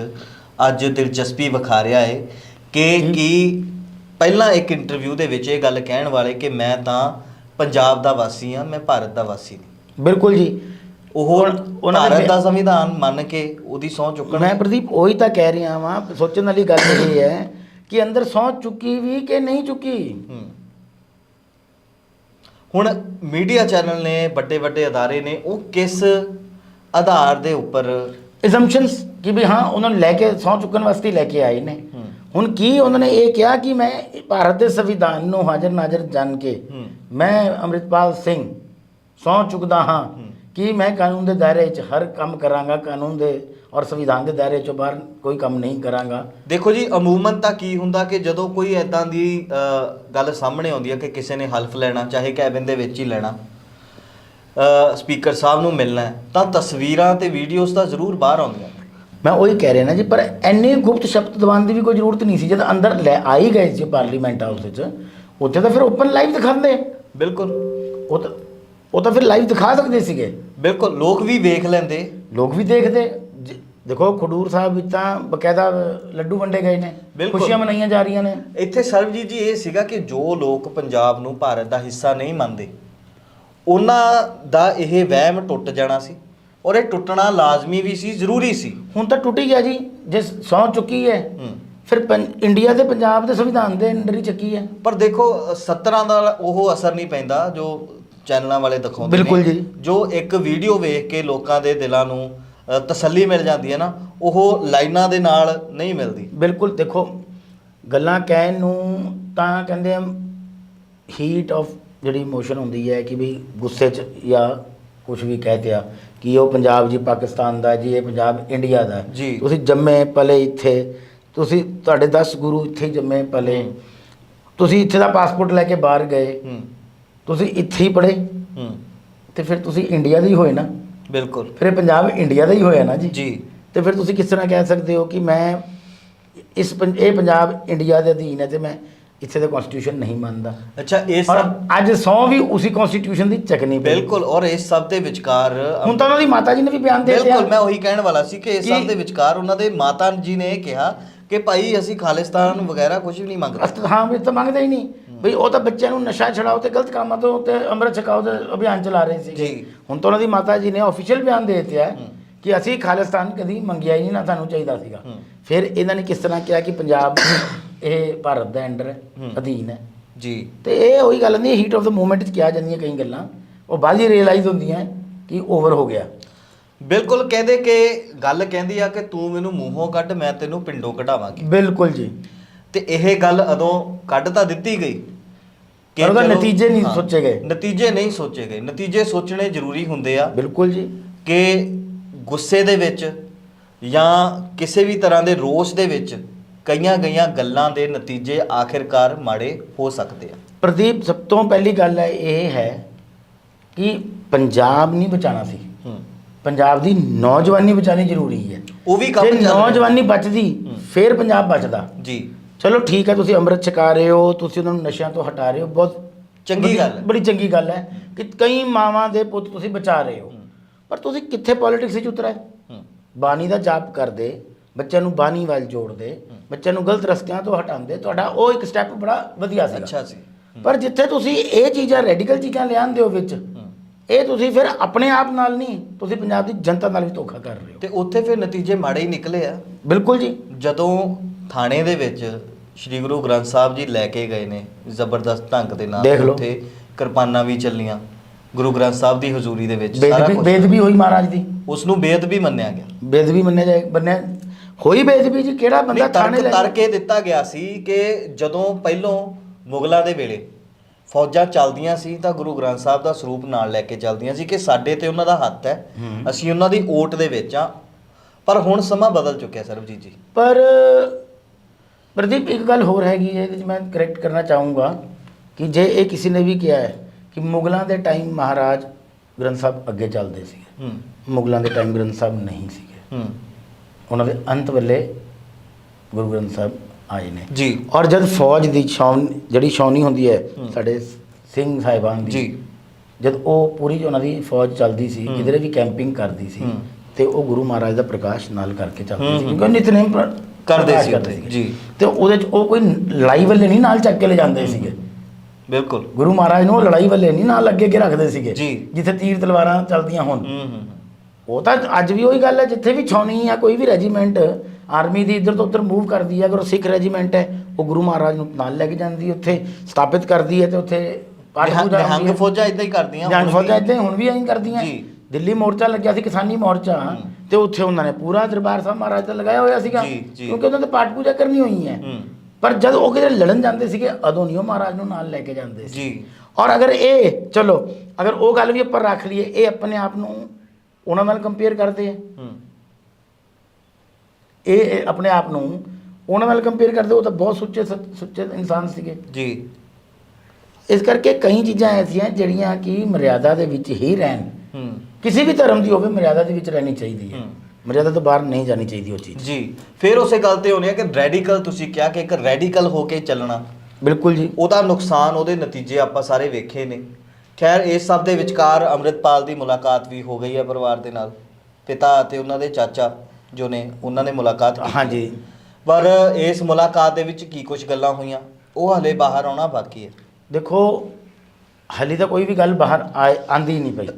ਅੱਜ ਦਿਲਚਸਪੀ ਵਿਖਾ ਰਿਹਾ ਹੈ ਕਿ ਕੀ ਪਹਿਲਾਂ ਇੱਕ ਇੰਟਰਵਿਊ ਦੇ ਵਿੱਚ ਇਹ ਗੱਲ ਕਹਿਣ ਵਾਲੇ ਕਿ ਮੈਂ ਤਾਂ ਪੰਜਾਬ ਦਾ ਵਾਸੀ ਹਾਂ ਮੈਂ ਭਾਰਤ ਦਾ ਵਾਸੀ ਨਹੀਂ ਬਿਲਕੁਲ ਜੀ ਉਹ ਉਹਨਾਂ ਦੇ ਭਾਰਤ ਦਾ ਸੰਵਿਧਾਨ ਮੰਨ ਕੇ ਉਹਦੀ ਸਹੁੰ ਚੁੱਕਣ ਮੈਂ ਪ੍ਰਦੀਪ ਉਹੀ ਤਾਂ ਕਹਿ ਰਿਹਾ ਵਾਂ ਸੋਚਣ ਵਾਲੀ ਗੱਲ ਇਹ ਹੈ ਕਿ ਅੰਦਰ ਸੌ ਚੁੱਕੀ ਵੀ ਕਿ ਨਹੀਂ ਚੁੱਕੀ। ਹੁਣ ਮੀਡੀਆ ਚੈਨਲ ਨੇ ਵੱਡੇ ਵੱਡੇ ਅਦਾਰੇ ਨੇ ਉਹ ਕਿਸ ਆਧਾਰ ਦੇ ਉੱਪਰ ਅਸੰਪਸ਼ਨਸ ਕਿ ਵੀ ਹਾਂ ਉਹਨਾਂ ਨੂੰ ਲੈ ਕੇ ਸੌ ਚੁੱਕਣ ਵਾਸਤੇ ਲੈ ਕੇ ਆਏ ਨੇ। ਹੁਣ ਕੀ ਉਹਨਾਂ ਨੇ ਇਹ ਕਿਹਾ ਕਿ ਮੈਂ ਭਾਰਤ ਦੇ ਸੰਵਿਧਾਨ ਨੂੰ ਹਾਜ਼ਰ ਨਾਜ਼ਰ ਜਾਣ ਕੇ। ਮੈਂ ਅੰਮ੍ਰਿਤਪਾਲ ਸਿੰਘ ਸੌ ਚੁੱਕਦਾ ਹਾਂ। ਕਿ ਮੈਂ ਕਾਨੂੰਨ ਦੇ ਦਾਇਰੇ 'ਚ ਹਰ ਕੰਮ ਕਰਾਂਗਾ ਕਾਨੂੰਨ ਦੇ ਔਰ ਸੰਵਿਧਾਨ ਦੇ ਦਾਇਰੇ 'ਚੋਂ ਬਾਹਰ ਕੋਈ ਕੰਮ ਨਹੀਂ ਕਰਾਂਗਾ ਦੇਖੋ ਜੀ ਅਮੂਮਨ ਤਾਂ ਕੀ ਹੁੰਦਾ ਕਿ ਜਦੋਂ ਕੋਈ ਐਦਾਂ ਦੀ ਗੱਲ ਸਾਹਮਣੇ ਆਉਂਦੀ ਹੈ ਕਿ ਕਿਸੇ ਨੇ ਹਲਫ ਲੈਣਾ ਚਾਹੇ ਕੈਬਿਨ ਦੇ ਵਿੱਚ ਹੀ ਲੈਣਾ ਸਪੀਕਰ ਸਾਹਿਬ ਨੂੰ ਮਿਲਣਾ ਤਾਂ ਤਸਵੀਰਾਂ ਤੇ ਵੀਡੀਓਜ਼ ਤਾਂ ਜ਼ਰੂਰ ਬਾਹਰ ਆਉਂਦੀਆਂ। ਮੈਂ ਉਹੀ ਕਹਿ ਰਿਹਾ ਨਾ ਜੀ ਪਰ ਐਨੇ ਗੁਪਤ ਸ਼ਬਦ ਦਬਾਉਣ ਦੀ ਵੀ ਕੋਈ ਜ਼ਰੂਰਤ ਨਹੀਂ ਸੀ। ਜਦ ਅੰਦਰ ਲੈ ਆਈ ਗਏ ਸੀ ਪਾਰਲੀਮੈਂਟ ਹਾਊਸ ਵਿੱਚ ਉੱਥੇ ਤਾਂ ਫਿਰ ਓਪਨ ਲਾਈਵ ਦਿਖਾਉਂਦੇ। ਬਿਲਕੁਲ। ਉਹ ਤਾਂ ਉਹ ਤਾਂ ਫਿਰ ਲਾਈਵ ਦਿਖਾ ਸਕਦੇ ਸੀਗੇ। ਬਿਲਕੁਲ ਲੋਕ ਵੀ ਵੇਖ ਲੈਂਦੇ। ਲੋਕ ਵੀ ਦੇਖਦੇ। ਦੇਖੋ ਖਡੂਰ ਸਾਹਿਬ ਵਿੱਚ ਤਾਂ ਬਕਾਇਦਾ ਲੱਡੂ ਵੰਡੇ ਗਏ ਨੇ। ਖੁਸ਼ੀਆਂ ਮਨਾਈਆਂ ਜਾ ਰਹੀਆਂ ਨੇ। ਇੱਥੇ ਸਰਬਜੀਤ ਜੀ ਇਹ ਸੀਗਾ ਕਿ ਜੋ ਲੋਕ ਪੰਜਾਬ ਨੂੰ ਭਾਰਤ ਦਾ ਹਿੱਸਾ ਨਹੀਂ ਮੰਨਦੇ ਉਹਨਾਂ ਦਾ ਇਹ ਵਹਿਮ ਟੁੱਟ ਜਾਣਾ ਸੀ। ਔਰ ਇਹ ਟੁੱਟਣਾ ਲਾਜ਼ਮੀ ਵੀ ਸੀ ਜ਼ਰੂਰੀ ਸੀ ਹੁਣ ਤਾਂ ਟੁੱਟ ਹੀ ਗਿਆ ਜੀ ਜੇ ਸੌ ਚੁੱਕੀ ਹੈ ਫਿਰ ਇੰਡੀਆ ਦੇ ਪੰਜਾਬ ਦੇ ਸੰਵਿਧਾਨ ਦੇ ਅੰਦਰ ਹੀ ਚੱਕੀ ਹੈ ਪਰ ਦੇਖੋ 17 ਦਾ ਉਹ ਅਸਰ ਨਹੀਂ ਪੈਂਦਾ ਜੋ ਚੈਨਲਾਂ ਵਾਲੇ ਦਿਖਾਉਂਦੇ ਬਿਲਕੁਲ ਨੇ। ਜੀ। ਜੋ ਇੱਕ ਵੀਡੀਓ ਵੇਖ ਕੇ ਲੋਕਾਂ ਦੇ ਦਿਲਾਂ ਨੂੰ ਤਸੱਲੀ ਮਿਲ ਜਾਂਦੀ ਹੈ ਨਾ ਉਹ ਲਾਈਨਾਂ ਦੇ ਨਾਲ ਨਹੀਂ ਮਿਲਦੀ ਬਿਲਕੁਲ ਦੇਖੋ ਗੱਲਾਂ ਕਹਿਣ ਨੂੰ ਤਾਂ ਕਹਿੰਦੇ ਆ ਹੀਟ ਆਫ ਜਿਹੜੀ ਇਮੋਸ਼ਨ ਹੁੰਦੀ ਹੈ ਕਿ ਵੀ ਗੁੱਸੇ 'ਚ ਜਾਂ ਕੁਝ ਵੀ ਕਹਤੇ ਆ ਕਿ ਉਹ ਪੰਜਾਬ ਜੀ ਪਾਕਿਸਤਾਨ ਦਾ ਜੀ ਇਹ ਪੰਜਾਬ ਇੰਡੀਆ ਦਾ। ਜੀ। ਤੁਸੀਂ ਜੰਮੇ ਪਲੇ ਇੱਥੇ ਤੁਸੀਂ ਤੁਹਾਡੇ 10 ਗੁਰੂ ਇੱਥੇ ਹੀ ਜੰਮੇ ਪਲੇ। ਤੁਸੀਂ ਇੱਥੇ ਦਾ ਪਾਸਪੋਰਟ ਲੈ ਕੇ ਬਾਹਰ ਗਏ। ਹੂੰ। ਤੁਸੀਂ ਇੱਥੇ ਹੀ ਪੜ੍ਹੇ। ਹੂੰ। ਤੇ ਫਿਰ ਤੁਸੀਂ ਇੰਡੀਆ ਦੇ ਹੀ ਹੋਏ ਨਾ। ਬਿਲਕੁਲ। ਫਿਰ ਇਹ ਪੰਜਾਬ ਇੰਡੀਆ ਦਾ ਹੀ ਹੋਇਆ ਨਾ ਜੀ। ਜੀ। ਤੇ ਫਿਰ ਤੁਸੀਂ ਕਿਸ ਤਰ੍ਹਾਂ ਕਹਿ ਸਕਦੇ ਹੋ ਕਿ ਮੈਂ ਇਸ ਪੰ- ਇਹ ਪੰਜਾਬ ਇੰਡੀਆ ਦੇ ਅਧੀਨ ਹੈ ਤੇ ਮੈਂ ਇੱਥੇ ਦਾ ਕਨਸਟੀਟਿਊਸ਼ਨ ਨਹੀਂ ਮੰਨਦਾ। ਅੱਛਾ ਇਸ ਔਰ ਅੱਜ ਸੌ ਵੀ ਉਸੇ ਕਨਸਟੀਟਿਊਸ਼ਨ ਦੀ ਚੱਕਣੀ ਪਈ। ਬਿਲਕੁਲ ਔਰ ਇਸ ਸਭ ਦੇ ਵਿਚਕਾਰ ਹੁਣ ਤਾਂ ਉਹਨਾਂ ਦੀ ਮਾਤਾ ਜੀ ਨੇ ਵੀ ਬਿਆਨ ਦੇ ਦਿੱਤਾ ਬਿਲਕੁਲ ਮੈਂ ਉਹੀ ਕਹਿਣ ਵਾਲਾ ਸੀ ਕਿ ਇਸ ਸਭ ਦੇ ਵਿਚਕਾਰ ਉਹਨਾਂ ਦੇ ਮਾਤਾ ਜੀ ਨੇ ਇਹ ਕਿਹਾ ਕਿ ਭਾਈ ਅਸੀਂ ਖਾਲਿਸਤਾਨ ਵਗੈਰਾ ਕੁਝ ਵੀ ਨਹੀਂ ਮੰਗਦੇ ਅਸਤ ਹਾਂ ਵੀ ਤਾਂ ਮੰਗਦੇ ਹੀ ਨਹੀਂ। ਬਈ ਉਹ ਤਾਂ ਬੱਚਿਆਂ ਨੂੰ ਨਸ਼ਾ ਛਡਾਓ ਤੇ ਗਲਤ ਕੰਮਾਂ ਤੋਂ ਤੇ ਅੰਮ੍ਰਿਤ ਛਕਾਓ ਦੇ ਅਭਿਆਨ ਚਲਾ ਰਹੇ ਸੀ। ਜੀ। ਹੁਣ ਤਾਂ ਉਹਨਾਂ ਦੀ ਮਾਤਾ ਜੀ ਨੇ ਆਫੀਸ਼ੀਅਲ ਬਿਆਨ ਦੇ ਦਿੱਤਾ ਹੈ। ਕਿ ਅਸੀਂ ਖਾਲਿਸਤਾਨ ਕਦੀ ਮੰਗਿਆ ਹੀ ਨਹੀਂ ਨਾ ਸਾਨੂੰ ਚਾਹੀਦਾ ਸੀਗਾ। ਫਿਰ ਇਹਨਾਂ ਨੇ ਕਿਸ ਤਰ੍ਹਾਂ ਕਿਹਾ ਕਿ ਪੰਜਾਬ ਇਹ ਭਾਰਤ ਦਾ ਅੰਡਰ। ਅਧੀਨ ਹੈ। ਜੀ। ਤੇ ਇਹ ਉਹੀ ਗੱਲ ਨਹੀਂ ਹੀਟ ਆਫ ਦਾ ਮੂਮੈਂਟ 'ਚ ਕਿਹਾ ਜਾਂਦੀਆਂ ਕਈ ਗੱਲਾਂ। ਉਹ ਬਾਅਦ ਹੀ ਰਿਅਲਾਈਜ਼ ਹੁੰਦੀਆਂ ਕਿ ਓਵਰ ਹੋ ਗਿਆ। ਬਿਲਕੁਲ ਕਹਿੰਦੇ ਕਿ ਗੱਲ ਕਹਿੰਦੀ ਆ ਕਿ ਤੂੰ ਮੈਨੂੰ ਮੂੰਹੋਂ ਕੱਢ ਮੈਂ ਤੈਨੂੰ ਪਿੰਡੋਂ ਕਢਾਵਾਂਗੀ। ਬਿਲਕੁਲ ਜੀ। ਤੇ ਇਹ ਗੱਲ ਅਦੋਂ ਕੱਢ ਤਾਂ ਦਿੱਤੀ ਗਈ ਪਰ ਉਹਦਾ ਨਤੀਜੇ ਨਹੀਂ ਸੋਚੇ ਗਏ। ਨਤੀਜੇ ਨਹੀਂ ਸੋਚੇ ਗਏ। ਨਤੀਜੇ ਸੋਚਣੇ ਜ਼ਰੂਰੀ ਹੁੰਦੇ ਆ ਬਿਲਕੁਲ ਜੀ। ਕਿ ਗੁੱਸੇ ਦੇ ਵਿੱਚ ਜਾਂ ਕਿਸੇ ਵੀ ਤਰ੍ਹਾਂ ਦੇ ਰੋਸ ਦੇ ਵਿੱਚ ਕਈਆਂ ਗਈਆਂ ਗੱਲਾਂ ਦੇ ਨਤੀਜੇ ਆਖਿਰਕਾਰ ਮਾੜੇ ਹੋ ਸਕਦੇ ਆ। ਪ੍ਰਦੀਪ ਸਭ ਤੋਂ ਪਹਿਲੀ ਗੱਲ ਹੈ ਇਹ ਹੈ ਕਿ ਪੰਜਾਬ ਨਹੀਂ ਬਚਾਣਾ ਸੀ। ਪੰਜਾਬ ਦੀ ਨੌਜਵਾਨੀ ਬਚਾਣੀ ਜ਼ਰੂਰੀ ਹੈ। ਉਹ ਵੀ ਕੰਮ ਜੇ। ਨੌਜਵਾਨੀ ਬਚਦੀ। ਫਿਰ ਪੰਜਾਬ ਬਚਦਾ। ਜੀ। ਚਲੋ ਠੀਕ ਹੈ ਤੁਸੀਂ ਅੰਮ੍ਰਿਤ ਛਕਾ ਰਹੇ ਹੋ ਤੁਸੀਂ ਉਹਨਾਂ ਨੂੰ ਨਸ਼ਿਆਂ ਤੋਂ ਹਟਾ ਰਹੇ ਹੋ ਬਹੁਤ ਚੰਗੀ ਗੱਲ ਹੈ। ਬੜੀ ਚੰਗੀ ਗੱਲ ਹੈ ਕਿ ਕਈ ਮਾਵਾਂ ਦੇ ਪੁੱਤ ਤੁਸੀਂ ਬਚਾ ਰਹੇ ਹੋ। ਪਰ ਤੁਸੀਂ ਕਿੱਥੇ ਪੋਲਿਟਿਕਸ ਵਿੱਚ ਉਤਰੇ ਬਾਣੀ ਦਾ ਜਾਪ ਕਰਦੇ ਬੱਚਿਆਂ ਨੂੰ ਬਾਣੀ ਵੱਲ ਜੋੜਦੇ ਬੱਚਿਆਂ ਨੂੰ ਗਲਤ ਰਸਤਿਆਂ ਤੋਂ ਹਟਾਉਂਦੇ ਤੁਹਾਡਾ ਉਹ ਇੱਕ ਸਟੈਪ ਬੜਾ ਵਧੀਆ ਸੀਗਾ। ਅੱਛਾ ਸੀ। ਪਰ ਜਿੱਥੇ ਤੁਸੀਂ ਇਹ ਚੀਜ਼ਾਂ ਰੈਡੀਕਲ ਚੀਜ਼ਾਂ ਲਿਆਉਂਦੇ ਹੋ ਵਿੱਚ ਇਹ ਤੁਸੀਂ ਫਿਰ ਆਪਣੇ ਆਪ ਨਾਲ ਨਹੀਂ ਤੁਸੀਂ ਪੰਜਾਬ ਦੀ ਜਨਤਾ ਨਾਲ ਵੀ ਧੋਖਾ ਕਰ ਰਹੇ ਹੋ। ਤੇ ਉੱਥੇ ਫਿਰ ਨਤੀਜੇ ਮਾੜੇ ਹੀ ਨਿਕਲੇ ਆ। ਬਿਲਕੁਲ ਜੀ। ਜਦੋਂ ਥਾਣੇ ਦੇ ਵਿੱਚ ਸ੍ਰੀ ਗੁਰੂ ਗ੍ਰੰਥ ਸਾਹਿਬ ਜੀ ਲੈ ਕੇ ਗਏ ਨੇ ਜ਼ਬਰਦਸਤ ਢੰਗ ਦੇ ਨਾਲ। ਉੱਥੇ ਕਿਰਪਾਨਾਂ ਵੀ ਚੱਲੀਆਂ ਗੁਰੂ ਗ੍ਰੰਥ ਸਾਹਿਬ ਦੀ ਹਜ਼ੂਰੀ ਦੇ ਵਿੱਚ ਸਾਰਾ ਬੇਦਬੀ ਕੁਛ ਬੇਦਬੀ ਹੋਈ ਮਹਾਰਾਜ ਦੀ। ਉਸ ਨੂੰ ਬੇਦ ਵੀ ਮੰਨਿਆ ਗਿਆ। ਬੇਦਬੀ ਮੰਨਿਆ ਜਾਏ ਬੰਨਿਆ ਹੋਈ ਬੇਦਬੀ ਜੀ? ਕਿਹੜਾ ਬੰਦਾ ਥਾਣੇ ਲੈ ਤਰ ਕੇ ਦਿੱਤਾ ਗਿਆ ਸੀ ਕਿ ਜਦੋਂ ਪਹਿਲੋਂ ਮੁਗਲਾਂ ਦੇ ਵੇਲੇ ਫੌਜਾਂ ਚੱਲਦੀਆਂ ਸੀ ਤਾਂ ਗੁਰੂ ਗ੍ਰੰਥ ਸਾਹਿਬ ਦਾ ਸਰੂਪ ਨਾਲ ਲੈ ਕੇ ਚੱਲਦੀਆਂ ਸੀ ਕਿ ਸਾਡੇ ਤੇ ਉਹਨਾਂ ਦਾ ਹੱਥ ਹੈ। ਅਸੀਂ ਉਹਨਾਂ ਦੀ ਓਟ ਦੇ ਵਿੱਚ ਆ ਪਰ ਹੁਣ ਸਮਾਂ ਬਦਲ ਚੁੱਕਿਆ ਸਰਬਜੀਤ ਜੀ। ਪਰ ਪ੍ਰਦੀਪ ਇੱਕ ਗੱਲ ਹੋਰ ਹੈਗੀ ਹੈ ਇਹਦੇ 'ਚ ਮੈਂ ਕਰੈਕਟ ਕਰਨਾ ਚਾਹੂੰਗਾ ਕਿ ਜੇ ਇਹ ਕਿਸੇ ਨੇ ਵੀ ਕਿਹਾ ਹੈ ਕਿ ਮੁਗਲਾਂ ਦੇ ਟਾਈਮ ਮਹਾਰਾਜ ਗ੍ਰੰਥ ਸਾਹਿਬ ਅੱਗੇ ਚੱਲਦੇ ਹੂੰ। ਮੁਗਲਾਂ ਦੇ ਟਾਈਮ ਗ੍ਰੰਥ ਸਾਹਿਬ ਨਹੀਂ ਸੀਗੇ। ਹੂੰ। ਉਹਨਾਂ ਦੇ ਅੰਤ ਵੇਲੇ ਗੁਰੂ ਗ੍ਰੰਥ ਸਾਹਿਬ ਆਏ ਨੇ ਜੀ ਔਰ ਜਦ ਫੌਜ ਦੀ ਛਾਉਣ ਜਿਹੜੀ ਛਾਉਣੀ ਹੁੰਦੀ ਹੈ ਸਾਡੇ ਸਿੰਘ ਸਾਹਿਬਾਨ ਦੀ ਜੀ ਜਦ ਉਹ ਪੂਰੀ ਉਹਨਾਂ ਦੀ ਫੌਜ ਚੱਲਦੀ ਸੀ ਕਿਧਰੇ ਵੀ ਕੈਂਪਿੰਗ ਕਰਦੀ ਸੀ। ਤੇ ਉਹ ਗੁਰੂ ਮਹਾਰਾਜ ਦਾ ਪ੍ਰਕਾਸ਼ ਨਾਲ ਕਰਕੇ ਚੱਲਦੀ ਸੀ। ਕਿਉਂਕਿ ਨਿਤਨੇਮ ਕਰਦੇ ਸੀ। ਜੀ। ਤੇ ਉਹਦੇ ਚ ਉਹ ਕੋਈ ਲੜਾਈ ਵੱਲੇ ਨਹੀਂ ਨਾਲ ਚੱਕ ਕੇ ਲੈ ਜਾਂਦੇ ਸੀਗੇ ਬਿਲਕੁਲ ਗੁਰੂ ਮਹਾਰਾਜ ਨੂੰ ਲੜਾਈ ਵੱਲੇ ਨਹੀਂ ਨਾਲ ਅੱਗੇ ਕੇ ਰੱਖਦੇ ਸੀਗੇ। ਜਿੱਥੇ ਤੀਰ ਤਲਵਾਰਾਂ ਚੱਲਦੀਆਂ ਹੋਣ ਉਹ ਤਾਂ ਅੱਜ ਵੀ ਉਹੀ ਗੱਲ ਹੈ ਜਿੱਥੇ ਵੀ ਛਾਉਣੀ ਜਾਂ ਕੋਈ ਵੀ ਰੈਜੀਮੈਂਟ ਆਰਮੀ ਦੀ ਇੱਧਰ ਤੋਂ ਉੱਧਰ ਮੂਵ ਕਰਦੀ ਹੈ ਅਗਰ ਉਹ ਸਿੱਖ ਰੈਜੀਮੈਂਟ ਹੈ ਉਹ ਗੁਰੂ ਮਹਾਰਾਜ ਨੂੰ ਨਾਲ ਲੈ ਕੇ ਜਾਂਦੀ ਉੱਥੇ ਸਥਾਪਿਤ ਕਰਦੀ ਹੈ ਤੇ ਉੱਥੇ ਨਿਹੰਗ। ਫੌਜਾਂ ਇਦਾਂ ਹੀ ਕਰਦੀਆਂ ਹੁਣ ਫੌਜਾਂ। ਇੱਦਾਂ ਹੀ ਹੁਣ ਵੀ ਐਂ ਕਰਦੀਆਂ ਜੀ। ਦਿੱਲੀ ਮੋਰਚਾ ਲੱਗਿਆ ਸੀ ਕਿਸਾਨੀ ਮੋਰਚਾ ਤੇ ਉੱਥੇ ਉਹਨਾਂ ਨੇ ਪੂਰਾ ਦਰਬਾਰ ਸਾਹਿਬ ਮਹਾਰਾਜ ਦਾ ਲਗਾਇਆ ਹੋਇਆ ਸੀਗਾ। ਕਿਉਂਕਿ ਉਹਨਾਂ ਤੇ ਪਾਠ ਪੂਜਾ ਕਰਨੀ ਹੋਈ ਹੈ ਹੂੰ ਪਰ ਜਦ ਉਹ ਕਿਤੇ ਲੜਨ ਜਾਂਦੇ ਸੀਗੇ ਅਦੋਂ ਨਹੀਂ ਉਹ ਮਹਾਰਾਜ ਨੂੰ ਨਾਲ ਲੈ ਕੇ ਜਾਂਦੇ ਸੀ ਜੀ ਔਰ ਅਗਰ ਇਹ ਚਲੋ ਅਗਰ ਉਹ ਗੱਲ ਵੀ ਉੱਪਰ ਰੱਖ ਲਈਏ ਇਹ ਆਪਣੇ ਆਪ ਨੂੰ ਉਹਨਾਂ ਨਾਲ ਕੰਪੇਅਰ ਕਰਦੇ ਆ। ਹੂੰ। ਇਹ ਆਪਣੇ ਆਪ ਨੂੰ ਉਹਨਾਂ ਨਾਲ ਕੰਪੇਅਰ ਕਰਦੇ ਉਹ ਤਾਂ ਬਹੁਤ ਸੁੱਚੇ ਸੱਚ- ਇਨਸਾਨ ਸੀਗੇ। ਜੀ। ਇਸ ਕਰਕੇ ਕਈ ਚੀਜ਼ਾਂ ਐਸੀਆਂ ਜਿਹੜੀਆਂ ਕਿ ਮਰਿਆਦਾ ਦੇ ਵਿੱਚ ਹੀ ਰਹਿਣ। ਕਿਸੇ ਵੀ ਧਰਮ ਦੀ ਹੋਵੇ ਮਰਿਆਦਾ ਦੇ ਵਿੱਚ ਰਹਿਣੀ ਚਾਹੀਦੀ ਹੂੰ। ਮਰਿਆਦਾ ਤੋਂ ਬਾਹਰ ਨਹੀਂ ਜਾਣੀ ਚਾਹੀਦੀ ਉਹ ਚੀਜ਼। ਜੀ। ਫਿਰ ਉਸੇ ਗੱਲ ਤੇ ਹੋਣੀ ਹੈ ਕਿ ਰੈਡੀਕਲ ਤੁਸੀਂ ਕਿਹਾ ਕਿ ਇੱਕ ਰੈਡੀਕਲ ਹੋ ਕੇ ਚੱਲਣਾ। ਬਿਲਕੁਲ ਜੀ। ਉਹਦਾ ਨੁਕਸਾਨ ਉਹਦੇ ਨਤੀਜੇ ਆਪਾਂ ਸਾਰੇ ਵੇਖੇ ਨੇ। ਖੈਰ ਇਸ ਸਭ ਦੇ ਵਿਚਕਾਰ ਅੰਮ੍ਰਿਤਪਾਲ ਦੀ ਮੁਲਾਕਾਤ ਵੀ ਹੋ ਗਈ ਹੈ ਪਰਿਵਾਰ ਦੇ ਨਾਲ ਪਿਤਾ ਅਤੇ ਉਹਨਾਂ ਦੇ ਚਾਚਾ ਜੋ ਨੇ ਉਹਨਾਂ ਨੇ ਮੁਲਾਕਾਤ ਕੀਤੀ ਹਾਂਜੀ। ਪਰ ਇਸ ਮੁਲਾਕਾਤ ਦੇ ਵਿੱਚ ਕੀ ਕੁਝ ਗੱਲਾਂ ਹੋਈਆਂ? ਉਹ ਹਲੇ ਬਾਹਰ ਆਉਣਾ ਬਾਕੀ ਹੈ। ਦੇਖੋ ਹਾਲੇ ਤਾਂ ਕੋਈ ਵੀ ਗੱਲ ਬਾਹਰ ਆਂਦੀ ਨਹੀਂ ਪਈ।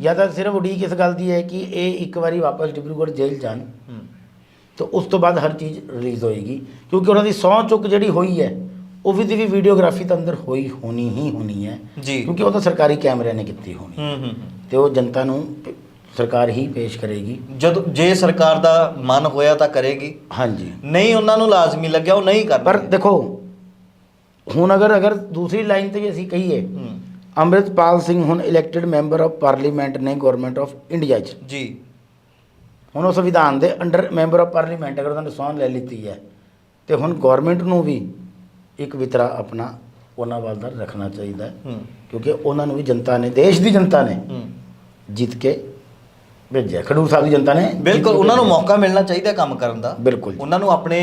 ਜਾਂ ਤਾਂ ਸਿਰਫ ਉਡੀਕ ਇਸ ਗੱਲ ਦੀ ਹੈ ਕਿ ਇਹ ਇੱਕ ਵਾਰੀ ਵਾਪਸ ਡਿਬਰੂਗੜ੍ਹ ਜੇਲ੍ਹ ਜਾਣ ਤਾਂ ਉਸ ਤੋਂ ਬਾਅਦ ਹਰ ਚੀਜ਼ ਰਿਲੀਜ਼ ਹੋਏਗੀ। ਕਿਉਂਕਿ ਉਹਨਾਂ ਦੀ ਸਹੁੰ ਚੁੱਕ ਜਿਹੜੀ ਹੋਈ ਹੈ ਉਹ ਵੀ ਦੀ ਵੀ ਵੀਡੀਓਗ੍ਰਾਫੀ ਤਾਂ ਅੰਦਰ ਹੋਈ ਹੋਣੀ ਹੀ ਹੋਣੀ ਹੈ ਜੀ। ਕਿਉਂਕਿ ਉਹ ਤਾਂ ਸਰਕਾਰੀ ਕੈਮਰਿਆਂ ਨੇ ਕੀਤੀ ਹੋਣੀ। ਹੂੰ ਹੂੰ ਤੇ ਉਹ ਜਨਤਾ ਨੂੰ ਸਰਕਾਰ ਹੀ ਪੇਸ਼ ਕਰੇਗੀ। ਜਦੋਂ ਜੇ ਸਰਕਾਰ ਦਾ ਮਨ ਹੋਇਆ ਤਾਂ ਕਰੇਗੀ। ਹਾਂਜੀ। ਨਹੀਂ ਉਹਨਾਂ ਨੂੰ ਲਾਜ਼ਮੀ ਲੱਗਿਆ ਉਹ ਨਹੀਂ ਕਰਨਗੇ। ਪਰ ਦੇਖੋ ਹੁਣ ਅਗਰ ਅਗਰ ਦੂਸਰੀ ਲਾਈਨ ਤੇ ਵੀ ਅਸੀਂ ਕਹੀਏ ਅੰਮ੍ਰਿਤਪਾਲ ਸਿੰਘ ਹੁਣ ਇਲੈਕਟਿਡ ਮੈਂਬਰ ਆਫ ਪਾਰਲੀਮੈਂਟ ਨੇ ਗਵਰਨਮੈਂਟ ਆਫ ਇੰਡੀਆ 'ਚ। ਜੀ। ਹੁਣ ਉਹ ਸੰਵਿਧਾਨ ਦੇ ਅੰਡਰ ਮੈਂਬਰ ਆਫ ਪਾਰਲੀਮੈਂਟ ਅਗਰ ਉਹਨਾਂ ਨੇ ਸਹੁੰ ਲੈ ਲਿੱਤੀ ਹੈ ਤੇ ਹੁਣ ਗਵਰਨਮੈਂਟ ਨੂੰ ਵੀ ਇੱਕ ਵਿਤਰਾ ਆਪਣਾ ਉਹਨਾਂ ਵੱਲ ਦਾ ਰੱਖਣਾ ਚਾਹੀਦਾ ਹੈ। ਕਿਉਂਕਿ ਉਹਨਾਂ ਨੂੰ ਵੀ ਜਨਤਾ ਨੇ ਦੇਸ਼ ਦੀ ਜਨਤਾ ਨੇ ਜਿੱਤ ਕੇ ਭੇਜਿਆ। ਖਡੂਰ ਸਾਹਿਬ ਦੀ ਜਨਤਾ ਨੇ ਬਿਲਕੁਲ ਉਹਨਾਂ ਨੂੰ। ਮੌਕਾ ਮਿਲਣਾ ਚਾਹੀਦਾ ਕੰਮ ਕਰਨ ਦਾ। ਬਿਲਕੁਲ। ਉਹਨਾਂ ਨੂੰ ਆਪਣੇ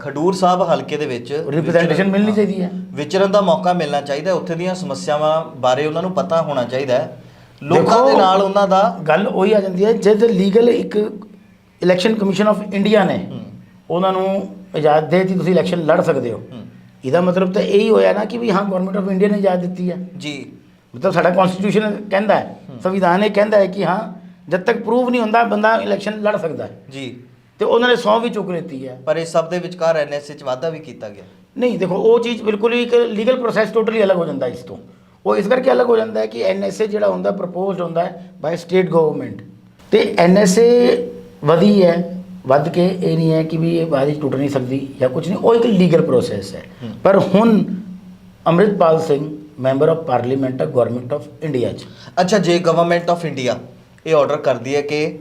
ਖਡੂਰ ਸਾਹਿਬ ਹਲਕੇ ਦੇ ਵਿੱਚ ਰਿਪਰੈਜ਼ੈਂਟੇਸ਼ਨ ਮਿਲਣੀ ਚਾਹੀਦੀ ਹੈ। ਵਿਚਰਨ ਦਾ ਮੌਕਾ ਮਿਲਣਾ ਚਾਹੀਦਾ। ਉੱਥੇ ਦੀਆਂ ਸਮੱਸਿਆਵਾਂ ਬਾਰੇ ਉਹਨਾਂ ਨੂੰ ਪਤਾ ਹੋਣਾ ਚਾਹੀਦਾ ਹੈ। ਲੋਕਾਂ ਦੇ ਨਾਲ ਉਹਨਾਂ ਦਾ ਗੱਲ ਉਹੀ ਆ ਜਾਂਦੀ ਹੈ ਜਦ ਲੀਗਲ ਇੱਕ ਇਲੈਕਸ਼ਨ ਕਮਿਸ਼ਨ ਆਫ ਇੰਡੀਆ ਨੇ ਉਹਨਾਂ ਨੂੰ ਇਜਾਜ਼ਤ ਦੇ ਦਿੱਤੀ ਤੁਸੀਂ ਇਲੈਕਸ਼ਨ ਲੜ ਸਕਦੇ ਹੂੰ, ਇਹਦਾ ਮਤਲਬ ਤਾਂ ਇਹੀ ਹੋਇਆ ਨਾ ਕਿ ਵੀ ਹਾਂ ਗਵਰਨਮੈਂਟ ਆਫ ਇੰਡੀਆ ਨੇ ਇਜਾਜ਼ਤ ਦਿੱਤੀ ਹੈ ਜੀ। ਮਤਲਬ ਸਾਡਾ ਕਨਸਟੀਟਿਊਸ਼ਨ ਕਹਿੰਦਾ ਹੈ ਸੰਵਿਧਾਨ ਇਹ ਕਹਿੰਦਾ ਹੈ ਕਿ ਹਾਂ ਜਦ ਤੱਕ ਪ੍ਰੂਵ ਨਹੀਂ ਹੁੰਦਾ ਬੰਦਾ ਇਲੈਕਸ਼ਨ ਲੜ ਸਕਦਾ ਹੈ। ਜੀ। ਤੇ ਉਹਨਾਂ ਨੇ ਸੌ ਵੀ ਚੁੱਕ ਲਿੱਤੀ ਹੈ। ਪਰ ਇਸ ਸਭ ਦੇ ਵਿਚਕਾਰ ਐਨਐਸਏ ਚ ਵਾਧਾ ਵੀ ਕੀਤਾ ਗਿਆ। ਨਹੀਂ ਦੇਖੋ ਉਹ ਚੀਜ਼ ਬਿਲਕੁਲ ਹੀ ਇੱਕ ਲੀਗਲ ਪ੍ਰੋਸੈਸ ਟੋਟਲੀ ਅਲੱਗ ਹੋ ਜਾਂਦਾ ਇਸ ਤੋਂ। ਉਹ ਇਸ ਕਰਕੇ ਅਲੱਗ ਹੋ ਜਾਂਦਾ ਹੈ ਕਿ ਐਨਐਸਏ ਜਿਹੜਾ ਹੁੰਦਾ ਪ੍ਰਪੋਜ਼ਡ ਹੁੰਦਾ ਹੈ ਬਾਈ ਸਟੇਟ ਗਵਰਨਮੈਂਟ ਤੇ ਐਨਐਸਏ ਵਧੀ ਹੈ ਵੱਧ ਕੇ ਇਹ ਨਹੀਂ ਹੈ ਕਿ ਵੀ ਇਹ ਵਿੱਚ ਟੁੱਟ ਨਹੀਂ ਸਕਦੀ ਜਾਂ ਕੁਝ ਨਹੀਂ ਉਹ ਇੱਕ ਲੀਗਲ ਪ੍ਰੋਸੈਸ ਹੈ। ਪਰ ਹੁਣ Amritpal Singh member of parliament ਹੈ ਗਵਰਨਮੈਂਟ ਆਫ ਇੰਡੀਆ 'ਚ। ਅੱਛਾ ਜੇ ਗਵਰਨਮੈਂਟ ਆਫ ਇੰਡੀਆ ਇਹ ਆਰਡਰ ਕਰਦੀ ਹੈ ਕਿ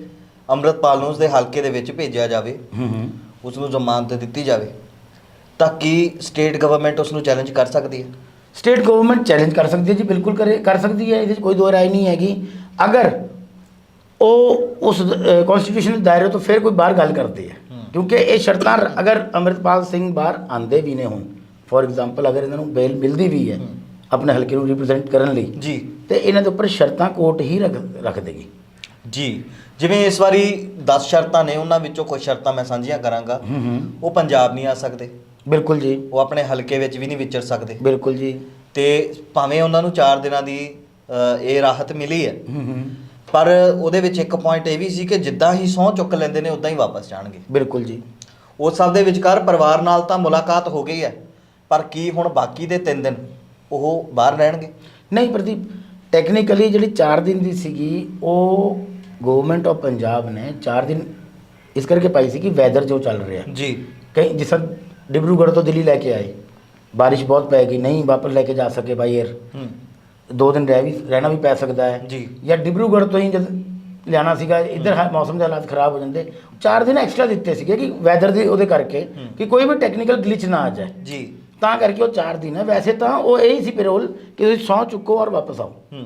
ਅੰਮ੍ਰਿਤਪਾਲ ਨੂੰ ਉਸਦੇ ਹਲਕੇ ਦੇ ਵਿੱਚ ਭੇਜਿਆ ਜਾਵੇ ਹੂੰ ਹੂੰ। ਉਸ ਨੂੰ ਜ਼ਮਾਨਤ ਦਿੱਤੀ ਜਾਵੇ ਤਾਂ ਕੀ ਸਟੇਟ ਗਵਰਨਮੈਂਟ ਉਸ ਨੂੰ ਚੈਲੰਜ ਕਰ ਸਕਦੀ ਹੈ? ਸਟੇਟ ਗਵਰਨਮੈਂਟ ਚੈਲੰਜ ਕਰ ਸਕਦੀ ਹੈ ਜੀ ਬਿਲਕੁਲ ਕਰੇ ਕਰ ਸਕਦੀ ਹੈ ਇਹਦੇ 'ਚ ਕੋਈ ਦੋ ਰਾਏ ਨਹੀਂ ਹੈਗੀ। ਅਗਰ ਉਹ ਉਸ ਕਨਸਟੀਟਿਊਸ਼ਨ ਦੇ ਦਾਇਰੇ ਤੋਂ ਫਿਰ ਕੋਈ ਬਾਹਰ ਗੱਲ ਕਰਦੇ ਹੈ ਹੂੰ। ਕਿਉਂਕਿ ਇਹ ਸ਼ਰਤਾਂ ਅਗਰ ਅੰਮ੍ਰਿਤਪਾਲ ਸਿੰਘ ਬਾਹਰ ਆਂਦੇ ਵੀ ਨੇ ਹੁਣ ਫੋਰ ਐਗਜ਼ਾਮਪਲ ਅਗਰ ਇਹਨਾਂ ਨੂੰ ਬੇਲ ਮਿਲਦੀ ਵੀ ਹੈ। ਆਪਣੇ ਹਲਕੇ ਨੂੰ ਰਿਪਰੈਜ਼ੈਂਟ ਕਰਨ ਲਈ ਜੀ। ਤੇ ਇਹਨਾਂ ਦੇ ਉੱਪਰ ਸ਼ਰਤਾਂ ਕੋਰਟ ਹੀ ਰੱਖ ਰੱਖ ਦੇਗੀ। ਜੀ। ਜਿਵੇਂ ਇਸ ਵਾਰੀ 10 ਸ਼ਰਤਾਂ ਨੇ ਉਹਨਾਂ ਵਿੱਚੋਂ ਕੁਝ ਸ਼ਰਤਾਂ ਮੈਂ ਸਾਂਝੀਆਂ ਕਰਾਂਗਾ। ਉਹ ਪੰਜਾਬ ਨਹੀਂ ਆ ਸਕਦੇ। ਬਿਲਕੁਲ ਜੀ। ਉਹ ਆਪਣੇ ਹਲਕੇ ਵਿੱਚ ਵੀ ਨਹੀਂ ਵਿਚਰ ਸਕਦੇ। ਬਿਲਕੁਲ ਜੀ। ਤੇ ਭਾਵੇਂ ਉਹਨਾਂ ਨੂੰ 4 ਦਿਨਾਂ ਦੀ ਇਹ ਰਾਹਤ ਮਿਲੀ ਹੈ। ਹੂੰ ਹੂੰ। ਪਰ ਉਹਦੇ ਵਿੱਚ ਇੱਕ ਪੁਆਇੰਟ ਇਹ ਵੀ ਸੀ ਕਿ ਜਿੱਦਾਂ ਹੀ ਸਹੁੰ ਚੁੱਕ ਲੈਂਦੇ ਨੇ ਉਦਾਂ ਹੀ ਵਾਪਸ ਜਾਣਗੇ। ਬਿਲਕੁਲ ਜੀ। ਉਸ ਸਭ ਦੇ ਵਿਚਕਾਰ ਪਰਿਵਾਰ ਨਾਲ ਤਾਂ ਮੁਲਾਕਾਤ ਹੋ ਗਈ ਹੈ ਪਰ ਕੀ ਹੁਣ ਬਾਕੀ ਦੇ 3 ਦਿਨ ਉਹ ਬਾਹਰ ਰਹਿਣਗੇ? ਨਹੀਂ ਪ੍ਰਦੀਪ ਟੈਕਨੀਕਲੀ ਜਿਹੜੀ 4 ਦਿਨ ਦੀ ਸੀਗੀ ਉਹ ਗਵਰਨਮੈਂਟ ਆਫ ਪੰਜਾਬ ਨੇ 4 ਦਿਨ ਇਸ ਕਰਕੇ ਪਾਈ ਸੀ ਕਿ ਵੈਦਰ ਜੋ ਚੱਲ ਰਿਹਾ। ਜੀ। ਕਈ ਜਿਸ ਤਰ੍ਹਾਂ ਡਿਬਰੂਗੜ੍ਹ ਤੋਂ ਦਿੱਲੀ ਲੈ ਕੇ ਆਏ ਬਾਰਿਸ਼ ਬਹੁਤ ਪੈ ਗਈ ਨਹੀਂ ਵਾਪਸ ਲੈ ਕੇ ਜਾ ਸਕੇ ਬਾਈ 에ਅਰ ਦੋ ਦਿਨ ਰਹਿ ਵੀ ਰਹਿਣਾ ਵੀ ਪੈ ਸਕਦਾ ਹੈ। ਜੀ। ਜਾਂ ਡਿਬਰੂਗੜ੍ਹ ਤੋਂ ਹੀ ਜਦ ਲਿਆਣਾ ਸੀਗਾ ਇੱਧਰ ਹਾ- ਮੌਸਮ ਦੇ ਹਾਲਾਤ ਖਰਾਬ ਹੋ ਜਾਂਦੇ। 4 ਦਿਨ ਐਕਸਟਰਾ ਦਿੱਤੇ ਸੀਗੇ ਕਿ ਵੈਦਰ ਦੇ ਉਹਦੇ ਕਰਕੇ। ਕਿ ਕੋਈ ਵੀ ਟੈਕਨੀਕਲ ਗਲਿਚ ਨਾ ਆ ਜਾਏ। ਜੀ। ਤਾਂ ਕਰਕੇ ਉਹ 4 ਦਿਨ ਹੈ। ਵੈਸੇ ਤਾਂ ਉਹ ਇਹੀ ਸੀ ਪੈਰੋਲ ਕਿ ਤੁਸੀਂ ਸੌ ਚੁੱਕੋ ਔਰ ਵਾਪਸ ਆਓ। ਹੂੰ।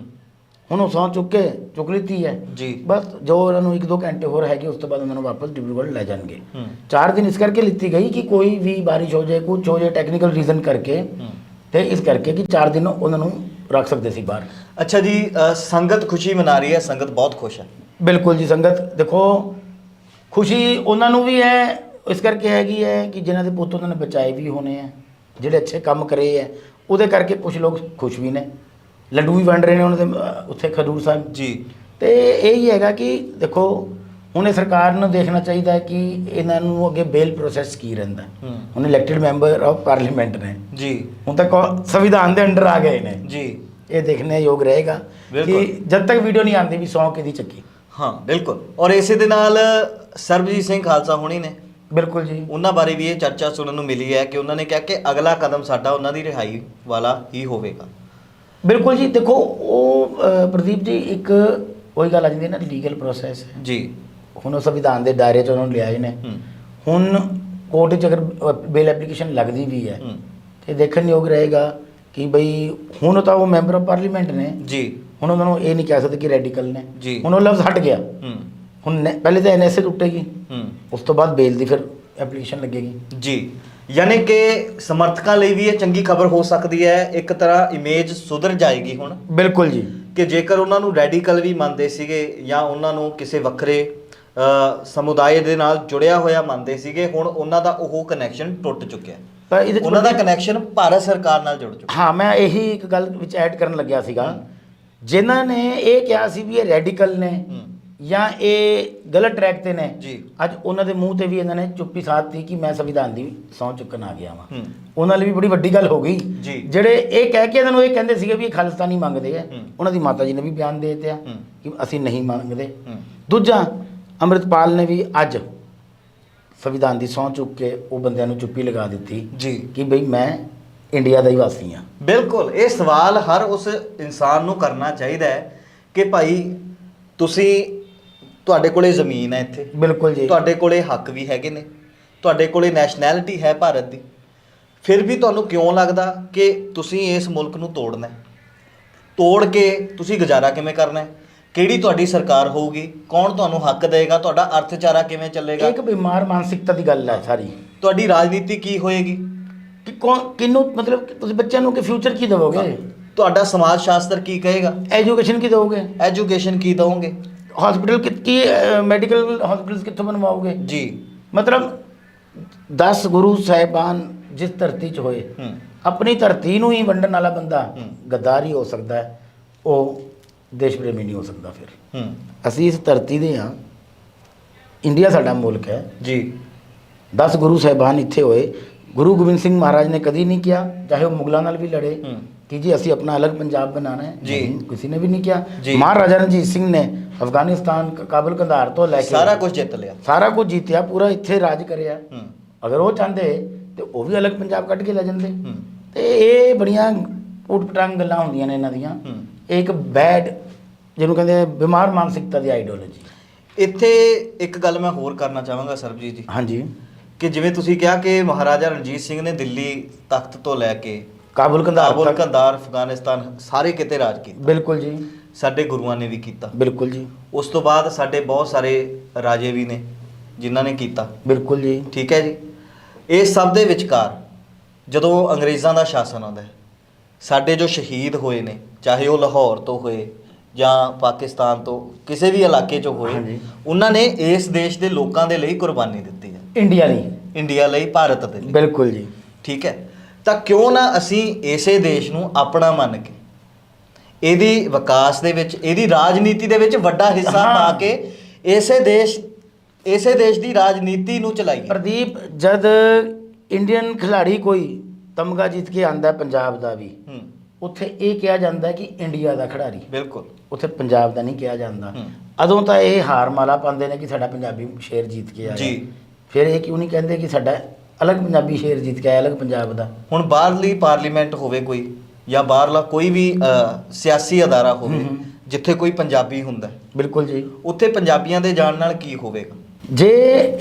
ਹੁਣ ਉਹ ਸਹੁੰ ਚੁੱਕ ਕੇ ਚੁੱਕ ਲਿੱਤੀ ਹੈ। ਜੀ। ਬਸ ਜੋ ਉਹਨਾਂ ਨੂੰ ਇੱਕ ਦੋ ਘੰਟੇ ਹੋਰ ਹੈਗੇ ਉਸ ਤੋਂ ਬਾਅਦ ਉਹਨਾਂ ਨੂੰ ਵਾਪਸ ਡਿਬਰੂਗੜ੍ਹ ਲੈ ਜਾਣਗੇ। ਹੂੰ। ਚਾਰ ਦਿਨ ਇਸ ਕਰਕੇ ਲਿੱਤੀ ਗਈ ਕਿ ਕੋਈ ਵੀ ਬਾਰਿਸ਼ ਹੋ ਜਾਏ ਕੁਝ ਹੋ ਜਾਏ ਟੈਕਨੀਕਲ ਰੀਜ਼ਨ ਕਰਕੇ ਹੂੰ। ਤੇ ਇਸ ਕਰਕੇ ਕਿ ਚਾਰ ਦਿਨ ਉਹਨਾਂ ਨੂੰ ਰੱਖ ਸਕਦੇ ਸੀ ਬਾਹਰ। ਅੱਛਾ ਜੀ ਅ, ਸੰਗਤ ਖੁਸ਼ੀ ਮਨਾ ਰਹੀ ਹੈ ਸੰਗਤ ਬਹੁਤ ਖੁਸ਼ ਹੈ। ਬਿਲਕੁਲ ਜੀ ਸੰਗਤ ਦੇਖੋ ਖੁਸ਼ੀ ਉਹਨਾਂ ਨੂੰ ਵੀ ਹੈ ਇਸ ਕਰਕੇ ਹੈਗੀ ਹੈ ਕਿ ਜਿਨ੍ਹਾਂ ਦੇ ਪੁੱਤ ਉਹਨਾਂ ਨੇ ਬਚਾਏ ਵੀ ਹੋਣੇ ਆ ਜਿਹੜੇ ਅੱਛੇ ਕੰਮ ਕਰੇ ਹੈ ਉਹਦੇ ਕਰਕੇ ਕੁਝ ਲੋਕ ਖੁਸ਼ ਵੀ ਨੇ। ਲੱਡੂ ਵੀ ਵੰਡ ਰਹੇ ਨੇ ਉਹਨਾਂ ਦੇ ਉੱਥੇ ਖਡੂਰ ਸਾਹਿਬ। ਜੀ। ਤੇ ਇਹ ਹੀ ਹੈਗਾ ਕਿ ਦੇਖੋ ਹੁਣ ਇਹ ਸਰਕਾਰ ਨੂੰ ਦੇਖਣਾ ਚਾਹੀਦਾ ਹੈ ਕਿ ਇਹਨਾਂ ਨੂੰ ਅੱਗੇ ਬੇਲ ਪ੍ਰੋਸੈਸ ਕੀ ਰਹਿੰਦਾ। ਹੁਣ ਇਲੈਕਟਿਡ ਮੈਂਬਰ ਆਫ ਪਾਰਲੀਮੈਂਟ ਨੇ। ਜੀ। ਹੁਣ ਤੱਕ ਸੰਵਿਧਾਨ ਦੇ ਅੰਡਰ ਆ ਗਏ ਨੇ। ਜੀ। ਇਹ ਦੇਖਣੇ ਯੋਗ ਰਹੇਗਾ। ਕਿ ਜਦ ਤੱਕ ਵੀਡੀਓ ਨਹੀਂ ਆਉਂਦੀ ਵੀ ਸੌ ਕਿਹਦੀ ਚੱਕੀ। ਹਾਂ ਬਿਲਕੁਲ। ਔਰ ਇਸੇ ਦੇ ਨਾਲ ਸਰਬਜੀਤ ਸਿੰਘ ਖਾਲਸਾ ਹੁਣੀ ਨੇ। ਬਿਲਕੁਲ ਜੀ। ਉਹਨਾਂ ਬਾਰੇ ਵੀ ਇਹ ਚਰਚਾ ਸੁਣਨ ਨੂੰ ਮਿਲੀ ਹੈ ਕਿ ਉਹਨਾਂ ਨੇ ਕਿਹਾ ਕਿ ਅਗਲਾ ਕਦਮ ਸਾਡਾ ਉਹਨਾਂ ਦੀ ਰਿਹਾਈ ਵਾਲਾ ਹੀ ਹੋਵੇਗਾ। ਬਿਲਕੁਲ ਜੀ। ਦੇਖੋ ਉਹ ਪ੍ਰਦੀਪ ਜੀ ਇੱਕ ਉਹੀ ਗੱਲ ਆ ਜਾਂਦੀ ਹੈ ਨਾ ਲੀਗਲ ਪ੍ਰੋਸੈਸ ਹੈ। ਜੀ। ਹੁਣ ਉਹ ਸੰਵਿਧਾਨ ਦੇ ਦਾਇਰੇ 'ਚ ਉਹਨਾਂ ਨੂੰ ਲਿਆਏ ਨੇ। ਹੁਣ ਕੋਰਟ 'ਚ ਅਗਰ ਬੇਲ ਐਪਲੀਕੇਸ਼ਨ ਲੱਗਦੀ ਵੀ ਹੈ ਤੇ ਦੇਖਣ ਯੋਗ ਰਹੇਗਾ ਕਿ ਬਈ ਹੁਣ ਤਾਂ ਉਹ ਮੈਂਬਰ ਆਫ ਪਾਰਲੀਮੈਂਟ ਨੇ। ਜੀ। ਹੁਣ ਉਹਨਾਂ ਨੂੰ ਇਹ ਨਹੀਂ ਕਹਿ ਸਕਦੇ ਕਿ ਰੈਡੀਕਲ ਨੇ। ਜੀ। ਹੁਣ ਉਹ ਲਫ਼ਜ਼ ਹਟ ਗਿਆ। ਹੁਣ ਪਹਿਲੇ ਤਾਂ ਐਨਐਸਏ ਟੁੱਟੇਗੀ ਉਸ ਤੋਂ ਬਾਅਦ ਬੇਲ ਦੀ ਫਿਰ ਐਪਲੀਕੇਸ਼ਨ ਲੱਗੇਗੀ। ਜੀ। ਯਾਨੀ ਕਿ ਸਮਰਥਕਾਂ ਲਈ ਵੀ ਇਹ ਚੰਗੀ ਖਬਰ ਹੋ ਸਕਦੀ ਹੈ। ਇੱਕ ਤਰ੍ਹਾਂ ਇਮੇਜ ਸੁਧਰ ਜਾਏਗੀ ਹੁਣ। ਬਿਲਕੁਲ ਜੀ। ਕਿ ਜੇਕਰ ਉਹਨਾਂ ਨੂੰ ਰੈਡੀਕਲ ਵੀ ਮੰਨਦੇ ਸੀਗੇ ਜਾਂ ਉਹਨਾਂ ਨੂੰ ਕਿਸੇ ਵੱਖਰੇ ਸਮੁਦਾਇ ਦੇ ਨਾਲ ਜੁੜਿਆ ਹੋਇਆ ਮੰਨਦੇ ਸੀਗੇ ਹੁਣ ਉਹਨਾਂ ਦਾ ਉਹ ਕਨੈਕਸ਼ਨ ਟੁੱਟ ਚੁੱਕਿਆ। ਤਾਂ ਇਹਦੇ 'ਚ ਉਹਨਾਂ ਦਾ ਕਨੈਕਸ਼ਨ ਭਾਰਤ ਸਰਕਾਰ ਨਾਲ ਜੁੜ ਚੁੱਕਾ ਹਾਂ ਮੈਂ ਇਹੀ ਇੱਕ ਗੱਲ ਵਿੱਚ ਐਡ ਕਰਨ ਲੱਗਿਆ ਸੀਗਾ। ਜਿਨ੍ਹਾਂ ਨੇ ਇਹ ਕਿਹਾ ਸੀ ਵੀ ਇਹ ਰੈਡੀਕਲ ਨੇ ਜਾਂ ਇਹ ਗਲਤ ਟਰੈਕ ਤੇ ਨੇ ਜੀ। ਅੱਜ ਉਹਨਾਂ ਦੇ ਮੂੰਹ ਤੇ ਵੀ ਇਹਨਾਂ ਨੇ ਚੁੱਪੀ ਸਾਧਤੀ ਕਿ ਮੈਂ ਸੰਵਿਧਾਨ ਦੀ ਸਹੁੰ ਚੁੱਕਣ ਆ ਗਿਆ ਵਾਂ। ਉਹਨਾਂ ਲਈ ਵੀ ਬੜੀ ਵੱਡੀ ਗੱਲ ਹੋ ਗਈ। ਜਿਹੜੇ ਇਹ ਕਹਿ ਕੇ ਇਹਨਾਂ ਨੂੰ ਇਹ ਕਹਿੰਦੇ ਸੀਗੇ ਵੀ ਇਹ ਖਾਲਿਸਤਾਨੀ ਮੰਗਦੇ ਆ। ਉਹਨਾਂ ਦੀ ਮਾਤਾ ਜੀ ਨੇ ਵੀ ਬਿਆਨ ਦੇ ਦਿੱਤੇ। ਕਿ ਅਸੀਂ ਨਹੀਂ ਮੰਗਦੇ। ਦੂਜਾ ਅੰਮ੍ਰਿਤਪਾਲ ਨੇ ਵੀ ਅੱਜ ਸੰਵਿਧਾਨ ਦੀ ਸਹੁੰ ਚੁੱਕ ਕੇ ਉਹ ਬੰਦਿਆਂ ਨੂੰ ਚੁੱਪੀ ਲਗਾ ਦਿੱਤੀ ਜੀ। ਕਿ ਬਈ ਮੈਂ ਇੰਡੀਆ ਦਾ ਹੀ ਵਾਸੀ ਹਾਂ। ਬਿਲਕੁਲ ਇਹ ਸਵਾਲ ਹਰ ਉਸ ਇਨਸਾਨ ਨੂੰ ਕਰਨਾ ਚਾਹੀਦਾ ਹੈ ਕਿ ਭਾਈ ਤੁਸੀਂ ਤੁਹਾਡੇ ਕੋਲੇ ਜ਼ਮੀਨ ਹੈ ਇੱਥੇ। ਬਿਲਕੁਲ ਜੀ। ਤੁਹਾਡੇ ਕੋਲੇ ਹੱਕ ਵੀ ਹੈਗੇ ਨੇ। ਤੁਹਾਡੇ ਕੋਲੇ ਨੈਸ਼ਨੈਲਿਟੀ ਹੈ ਭਾਰਤ ਦੀ। ਫਿਰ ਵੀ ਤੁਹਾਨੂੰ ਕਿਉਂ ਲੱਗਦਾ ਕਿ ਤੁਸੀਂ ਇਸ ਮੁਲਕ ਨੂੰ ਤੋੜਨਾ ਹੈ? ਤੋੜ ਕੇ ਤੁਸੀਂ ਗੁਜ਼ਾਰਾ ਕਿਵੇਂ ਕਰਨਾ ਹੈ? ਕਿਹੜੀ ਤੁਹਾਡੀ ਸਰਕਾਰ ਹੋਊਗੀ? ਕੌਣ ਤੁਹਾਨੂੰ ਹੱਕ ਦੇਗਾ? ਤੁਹਾਡਾ ਅਰਥਚਾਰਾ ਕਿਵੇਂ ਚੱਲੇਗਾ? ਇੱਕ ਬਿਮਾਰ ਮਾਨਸਿਕਤਾ ਦੀ ਗੱਲ ਹੈ ਸਾਰੀ। ਤੁਹਾਡੀ ਰਾਜਨੀਤੀ ਕੀ ਹੋਏਗੀ? ਕਿ ਕੌਣ ਕਿਹਨੂੰ ਮਤਲਬ ਕਿ ਤੁਸੀਂ ਬੱਚਿਆਂ ਨੂੰ ਕਿ ਫਿਊਚਰ ਕੀ ਦਿਵੋਗੇ? ਤੁਹਾਡਾ ਸਮਾਜ ਸ਼ਾਸਤਰ ਕੀ ਕਹੇਗਾ? ਐਜੂਕੇਸ਼ਨ ਕੀ ਦਿਵੋਗੇ? ਐਜੂਕੇਸ਼ਨ ਕੀ ਦਵੋਗੇ? ਹਸਪੀਟਲ ਕੀ ਮੈਡੀਕਲ ਹਸਪੀਟਲਸ ਕਿੱਥੋਂ ਬਣਵਾਓਗੇ? ਜੀ। ਮਤਲਬ 10 ਗੁਰੂ ਸਾਹਿਬਾਨ ਜਿਸ ਧਰਤੀ 'ਚ ਹੋਏ ਆਪਣੀ ਧਰਤੀ ਨੂੰ ਹੀ ਵੰਡਣ ਵਾਲਾ ਬੰਦਾ। ਗੱਦਾਰ ਹੀ ਹੋ ਸਕਦਾ ਹੈ। ਉਹ ਦੇਸ਼ ਪ੍ਰੇਮੀ ਨਹੀਂ ਹੋ ਸਕਦਾ ਫਿਰ। ਹੂੰ। ਅਸੀਂ ਇਸ ਧਰਤੀ ਦੇ ਹਾਂ। ਇੰਡੀਆ ਸਾਡਾ ਮੁਲਕ ਹੈ। ਜੀ। 10 ਗੁਰੂ ਸਾਹਿਬਾਨ ਇੱਥੇ ਹੋਏ। ਗੁਰੂ ਗੋਬਿੰਦ ਸਿੰਘ ਮਹਾਰਾਜ ਨੇ ਕਦੀ ਨਹੀਂ ਕਿਹਾ ਚਾਹੇ ਉਹ ਮੁਗਲਾਂ ਨਾਲ ਵੀ ਲੜੇ। ਕਿ ਜੀ ਅਸੀਂ ਆਪਣਾ ਅਲੱਗ ਪੰਜਾਬ ਬਣਾਣਾ ਹੈ। ਜੀ। ਕਿਸੇ ਨੇ ਵੀ ਨਹੀਂ ਕਿਹਾ। ਮਹਾਰਾਜਾ ਰਣਜੀਤ ਸਿੰਘ ਨੇ ਅਫਗਾਨਿਸਤਾਨ ਕਾਬਲ ਕੰਧਾਰ ਤੋਂ ਲੈ ਕੇ ਸਾਰਾ ਕੁਝ ਜਿੱਤ ਲਿਆ। ਸਾਰਾ ਕੁਝ ਜਿੱਤਿਆ ਪੂਰਾ ਇੱਥੇ ਰਾਜ ਕਰਿਆ। ਅਗਰ ਉਹ ਚਾਹੁੰਦੇ ਤੇ ਉਹ ਵੀ ਅਲੱਗ ਪੰਜਾਬ ਕੱਢ ਕੇ ਲੈ ਜਾਂਦੇ। ਤੇ ਇਹ ਬੜੀਆਂ ਉਟਪਟਾਂਗ ਗੱਲਾਂ ਹੁੰਦੀਆਂ ਨੇ ਇਹਨਾਂ ਦੀਆਂ। ਇੱਕ ਬੈਡ ਜਿਹਨੂੰ ਕਹਿੰਦੇ ਆ ਬਿਮਾਰ ਮਾਨਸਿਕਤਾ ਦੀ ਆਈਡੀਓਲੋਜੀ ਇੱਥੇ ਇੱਕ ਗੱਲ ਮੈਂ ਹੋਰ ਕਰਨਾ ਚਾਹਾਂਗਾ ਸਰਬਜੀਤ ਜੀ। ਹਾਂਜੀ। ਕਿ ਜਿਵੇਂ ਤੁਸੀਂ ਕਿਹਾ ਕਿ ਮਹਾਰਾਜਾ ਰਣਜੀਤ ਸਿੰਘ ਨੇ ਦਿੱਲੀ ਤਖਤ ਤੋਂ ਲੈ ਕੇ ਕਾਬੁਲ ਕੰਧਾਰ ਕਾਬੁਲ ਤੱਕ ਕੰਧਾਰ ਅਫਗਾਨਿਸਤਾਨ ਸਾਰੇ ਕਿਤੇ ਰਾਜ ਕੀਤਾ। ਬਿਲਕੁਲ ਜੀ। ਸਾਡੇ ਗੁਰੂਆਂ ਨੇ ਵੀ ਕੀਤਾ। ਬਿਲਕੁਲ ਜੀ। ਉਸ ਤੋਂ ਬਾਅਦ ਸਾਡੇ ਬਹੁਤ ਸਾਰੇ ਰਾਜੇ ਵੀ ਨੇ ਜਿਨ੍ਹਾਂ ਨੇ ਕੀਤਾ। ਬਿਲਕੁਲ ਜੀ। ਠੀਕ ਹੈ ਜੀ। ਇਸ ਸਭ ਦੇ ਵਿਚਕਾਰ ਜਦੋਂ ਅੰਗਰੇਜ਼ਾਂ ਦਾ ਸ਼ਾਸਨ ਆਉਂਦਾ ਹੈ ਸਾਡੇ ਜੋ ਸ਼ਹੀਦ ਹੋਏ ਨੇ ਚਾਹੇ ਉਹ ਲਾਹੌਰ ਤੋਂ ਹੋਏ ਜਾਂ ਪਾਕਿਸਤਾਨ ਤੋਂ ਕਿਸੇ ਵੀ ਇਲਾਕੇ 'ਚੋਂ ਹੋਏ। ਉਹਨਾਂ ਨੇ ਇਸ ਦੇਸ਼ ਦੇ ਲੋਕਾਂ ਦੇ ਲਈ ਕੁਰਬਾਨੀ ਦਿੱਤੀ ਹੈ। ਇੰਡੀਆ ਲਈ। ਇੰਡੀਆ ਲਈ ਭਾਰਤ ਦੇ ਲਈ। ਬਿਲਕੁਲ ਜੀ। ਠੀਕ ਹੈ। ਤਾਂ ਕਿਉਂ ਨਾ ਅਸੀਂ ਇਸੇ ਦੇਸ਼ ਨੂੰ ਆਪਣਾ ਮੰਨ ਕੇ ਇਹਦੀ ਵਿਕਾਸ ਦੇ ਵਿੱਚ ਇਹਦੀ ਰਾਜਨੀਤੀ ਦੇ ਵਿੱਚ ਵੱਡਾ ਹਿੱਸਾ। ਪਾ ਕੇ ਇਸੇ ਦੇਸ਼ ਇਸੇ ਦੇਸ਼ ਦੀ ਰਾਜਨੀਤੀ ਨੂੰ ਚਲਾਈਏ। ਪ੍ਰਦੀਪ ਜਦ ਇੰਡੀਅਨ ਖਿਲਾੜੀ ਕੋਈ ਤਮਗਾ ਜਿੱਤ ਕੇ ਆਂਦਾ ਪੰਜਾਬ ਦਾ ਵੀ ਹੂੰ। ਉੱਥੇ ਇਹ ਕਿਹਾ ਜਾਂਦਾ ਕਿ ਇੰਡੀਆ ਦਾ ਖਿਡਾਰੀ। ਬਿਲਕੁਲ। ਉੱਥੇ ਪੰਜਾਬ ਦਾ ਨਹੀਂ ਕਿਹਾ ਜਾਂਦਾ। ਅਦੋਂ ਤਾਂ ਇਹ ਹਾਰ ਮਾਲਾ ਪਾਉਂਦੇ ਨੇ ਕਿ ਸਾਡਾ ਪੰਜਾਬੀ ਸ਼ੇਰ ਜਿੱਤ ਕੇ ਆਇਆ। ਜੀ। ਫਿਰ ਇਹ ਕਿਉਂ ਨਹੀਂ ਕਹਿੰਦੇ ਕਿ ਸਾਡਾ ਅਲੱਗ ਪੰਜਾਬੀ ਸ਼ੇਰ ਜਿੱਤ ਕੇ ਆਇਆ ਅਲੱਗ ਪੰਜਾਬ ਦਾ? ਹੁਣ ਬਾਹਰਲੀ ਪਾਰਲੀਮੈਂਟ ਹੋਵੇ ਕੋਈ ਜਾਂ ਬਾਹਰਲਾ ਕੋਈ ਵੀ ਸਿਆਸੀ ਅਦਾਰਾ ਹੋਵੇ। ਜਿੱਥੇ ਕੋਈ ਪੰਜਾਬੀ ਹੁੰਦਾ। ਬਿਲਕੁਲ ਜੀ। ਉੱਥੇ ਪੰਜਾਬੀਆਂ ਦੇ ਜਾਣ ਨਾਲ ਕੀ ਹੋਵੇਗਾ? ਜੇ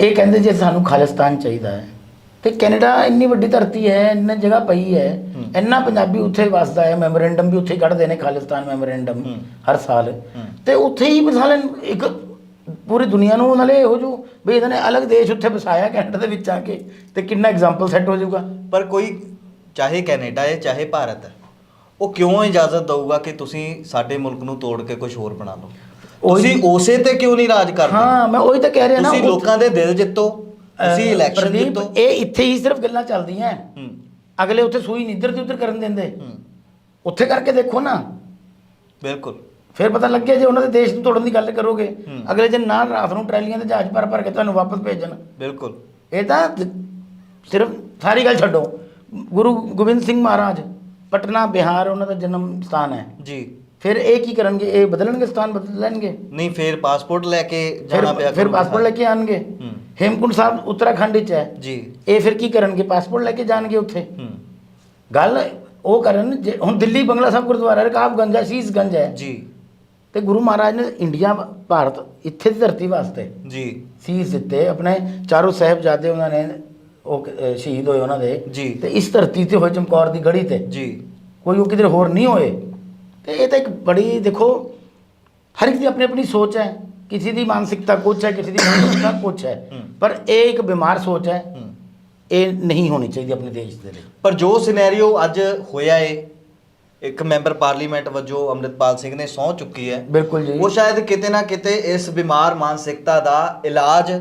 ਇਹ ਕਹਿੰਦੇ ਜੇ ਸਾਨੂੰ ਖਾਲਿਸਤਾਨ ਚਾਹੀਦਾ ਹੈ ਤੇ ਕੈਨੇਡਾ ਇੰਨੀ ਵੱਡੀ ਧਰਤੀ ਹੈ ਇੰਨੀ ਜਗ੍ਹਾ ਪਈ ਹੈ ਇੰਨਾ ਪੰਜਾਬੀ ਉੱਥੇ ਵਸਦਾ ਹੈ ਮੈਮੋਰੈਂਡਮ ਵੀ ਉੱਥੇ ਹੀ ਕੱਢਦੇ ਨੇ ਖਾਲਿਸਤਾਨ ਮੈਮੋਰੈਂਡਮ ਹਰ ਸਾਲ। ਤੇ ਉੱਥੇ ਹੀ ਮਿਸਾਲ ਇੱਕ ਪੂਰੀ ਦੁਨੀਆ ਨੂੰ ਨਾਲੇ ਇਹੋ ਜੋ ਵੀ ਇਹਨਾਂ ਨੇ ਅਲੱਗ ਦੇਸ਼ ਉੱਥੇ ਵਸਾਇਆ ਕੈਨੇਡਾ ਦੇ ਵਿੱਚ ਆ ਕੇ ਤੇ ਕਿੰਨਾ ਐਗਜ਼ਾਮਪਲ ਸੈੱਟ ਹੋ ਜਾਊਗਾ। ਪਰ ਕੋਈ ਚਾਹੇ ਕੈਨੇਡਾ ਹੈ ਚਾਹੇ ਭਾਰਤ ਹੈ ਉਹ ਕਿਉਂ ਇਜਾਜ਼ਤ ਦਊਗਾ ਕਿ ਤੁਸੀਂ ਸਾਡੇ ਮੁਲਕ ਨੂੰ ਤੋੜ ਕੇ ਕੁਝ ਹੋਰ ਬਣਾ ਲਓ? ਤੁਸੀਂ ਉਸੇ ਤੇ ਕਿਉਂ ਨਹੀਂ ਰਾਜ ਕਰਦੇ? ਹਾਂ ਮੈਂ ਉਹੀ ਤਾਂ ਕਹਿ ਰਿਹਾ ਨਾ ਤੁਸੀਂ ਲੋਕਾਂ ਦੇ ਦਿਲ ਜਿੱਤੋ। ਤੁਸੀਂ ਇਲੈਕਸ਼ਨ ਪ੍ਰਦੀਪ, ਜਿੱਤੋ। ਇਹ ਇੱਥੇ ਹੀ ਸਿਰਫ ਗੱਲਾਂ ਚੱਲਦੀਆਂ ਹੂੰ। ਅਗਲੇ ਉੱਥੇ ਸੂਈ ਨਹੀਂ ਇੱਧਰ ਦੀ ਉੱਧਰ ਕਰਨ ਦਿੰਦੇ। ਹੂੰ। ਉੱਥੇ ਕਰਕੇ ਦੇਖੋ ਨਾ। ਬਿਲਕੁਲ। ਫਿਰ ਪਤਾ ਲੱਗਿਆ ਜੇ ਉਹਨਾਂ ਦੇ ਦੇਸ਼ ਨੂੰ ਤੋੜਨ ਦੀ ਗੱਲ ਕਰੋਗੇ। ਹੂੰ। ਅਗਲੇ ਦਿਨ ਨਾਲ ਰਾਤ ਨੂੰ ਟਰੈਲੀਆਂ ਤੇ ਜਹਾਜ਼ ਭਰ ਭਰ ਕੇ ਤੁਹਾਨੂੰ ਵਾਪਸ ਭੇਜਣ। ਬਿਲਕੁਲ। ਇਹ ਤਾਂ ਦ- ਸਿਰਫ ਸਾਰੀ ਗੱਲ ਛੱਡੋ। ਗੁਰੂ ਗੋਬਿੰਦ ਸਿੰਘ ਮਹਾਰਾਜ ਪਟਨਾ ਬਿਹਾਰ ਉਹਨਾਂ ਦਾ ਜਨਮ ਸਥਾਨ ਹੈ ਜੀ। ਫਿਰ ਇਹ ਕੀ ਕਰਨਗੇ? ਇਹ ਬਦਲਣਗੇ ਸਥਾਨ ਬਦਲ ਲੈਣਗੇ? ਨਹੀਂ ਫਿਰ ਪਾਸਪੋਰਟ ਲੈ ਕੇ ਜਾਣਾ ਪਿਆ ਫਿਰ ਪਾਸਪੋਰਟ ਲੈ ਕੇ ਆਣਗੇ? ਹੂੰ। ਹੇਮਕੁੰਟ ਸਾਹਿਬ ਉੱਤਰਾਖੰਡ ਵਿੱਚ ਹੈ। ਜੀ। ਇਹ ਫਿਰ ਕੀ ਕਰਨਗੇ? ਪਾਸਪੋਰਟ ਲੈ ਕੇ ਜਾਣਗੇ ਉੱਥੇ? ਗੱਲ ਉਹ ਕਰਨ ਜੇ ਹੁਣ ਦਿੱਲੀ ਬੰਗਲਾ ਸਾਹਿਬ ਗੁਰਦੁਆਰਾ ਰਕਾਬਗੰਜ ਹੈ ਸ਼ੀਸ਼ਗੰਜ ਹੈ। ਜੀ। ਤੇ ਗੁਰੂ ਮਹਾਰਾਜ ਨੇ ਇੰਡੀਆ ਭਾਰਤ ਇੱਥੇ ਦੀ ਧਰਤੀ ਵਾਸਤੇ ਜੀ। ਸੀਸ ਦਿੱਤੇ ਆਪਣੇ ਚਾਰੋਂ ਸਾਹਿਬਜ਼ਾਦੇ ਉਹਨਾਂ ਨੇ ਉਹ ਸ਼ਹੀਦ ਹੋਏ ਉਹਨਾਂ ਦੇ। ਜੀ। ਤੇ ਇਸ ਧਰਤੀ ਤੇ ਹੋਏ ਚਮਕੌਰ ਦੀ ਗੜੀ ਤੇ। ਜੀ। ਕੋਈ ਉਹ ਕਿਧਰ ਹੋਰ ਨਹੀਂ ਹੋਏ। ਤੇ ਇਹ ਤਾਂ ਇੱਕ ਬੜੀ ਦੇਖੋ ਹਰ ਇੱਕ ਦੀ ਆਪਣੀ ਆਪਣੀ ਸੋਚ ਹੈ। ਕਿਸੇ ਦੀ ਮਾਨਸਿਕਤਾ ਕੁਛ ਹੈ ਕਿਸੇ ਦੀ ਮਾਨਸਿਕਤਾ ਕੁਛ ਹੈ। ਪਰ ਇਹ ਇੱਕ ਬਿਮਾਰ ਸੋਚ ਹੈ। ਹੂੰ। ਇਹ ਨਹੀਂ ਹੋਣੀ ਚਾਹੀਦੀ ਆਪਣੇ ਦੇਸ਼ ਦੇ ਲਈ। ਪਰ ਜੋ ਸਿਨੈਰੀਓ ਅੱਜ ਹੋਇਆ ਏ ਇੱਕ ਮੈਂਬਰ ਪਾਰਲੀਮੈਂਟ ਵਜੋਂ ਅੰਮ੍ਰਿਤਪਾਲ ਸਿੰਘ ਨੇ ਸਹੁੰ ਚੁੱਕੀ ਹੈ। ਬਿਲਕੁਲ ਜੀ। ਉਹ ਸ਼ਾਇਦ ਕਿਤੇ ਨਾ ਕਿਤੇ ਇਸ ਬਿਮਾਰ ਮਾਨਸਿਕਤਾ ਦਾ ਇਲਾਜ